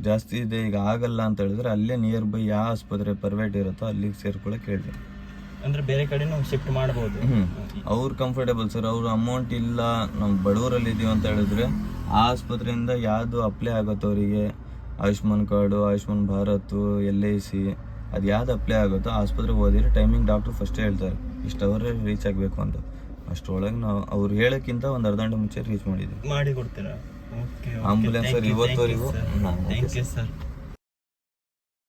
Speaker 1: ಜಾಸ್ತಿ ಇದೆ ಈಗ ಆಗಲ್ಲ ಅಂತ ಹೇಳಿದ್ರೆ ಅಲ್ಲೇ ನಿಯರ್ ಬೈ ಯಾವ ಆಸ್ಪತ್ರೆ ಪರ್ವೇಟ್ ಇರುತ್ತೋ ಅಲ್ಲಿಗೆ ಸೇರ್ಕೊಳ್ಳೋಕೆ ಹೇಳಿದ್ರು.
Speaker 2: ಅಂದರೆ ಬೇರೆ ಕಡೆನೂ ಶಿಫ್ಟ್ ಮಾಡ್ಬೋದು
Speaker 1: ಹ್ಞೂ ಅವ್ರು ಕಂಫರ್ಟೇಬಲ್ ಸರ್ ಅವ್ರ ಅಮೌಂಟ್ ಇಲ್ಲ ನಾವು ಬಡವರಲ್ಲಿ ಇದೀವಿ ಅಂತ ಹೇಳಿದ್ರೆ ಆ ಆಸ್ಪತ್ರೆಯಿಂದ ಯಾವುದು ಅಪ್ಲೈ ಆಗುತ್ತೆ ಅವರಿಗೆ? Ayushman card Ayushman Bharat L I C ಅದು ಯಾವ್ದು ಅಪ್ಲೈ ಆಗುತ್ತೋ ಆಸ್ಪತ್ರೆಗೆ ಹೋದಿರೋ ಟೈಮಿಂಗ್ ಡಾಕ್ಟ್ರು ಫಸ್ಟೇ ಹೇಳ್ತಾರೆ ಇಷ್ಟು ಅವರೇ ರೀಚ್ ಆಗಬೇಕು ಅಂತ. ಅಷ್ಟರೊಳಗೆ ನಾವು ಅವ್ರು ಹೇಳೋಕ್ಕಿಂತ ಒಂದು ಅರ್ಧ ಗಂಟೆ ಮುಂಚೆ ರೀಚ್ ಮಾಡಿದ್ವಿ.
Speaker 2: ಮಾಡಿ ಕೊಡ್ತೀರಾ ಓಕೆ
Speaker 1: ಅವ್ರು ಇವತ್ತುವರೆಗೂ-
Speaker 2: ಥ್ಯಾಂಕ್ ಯು ಸರ್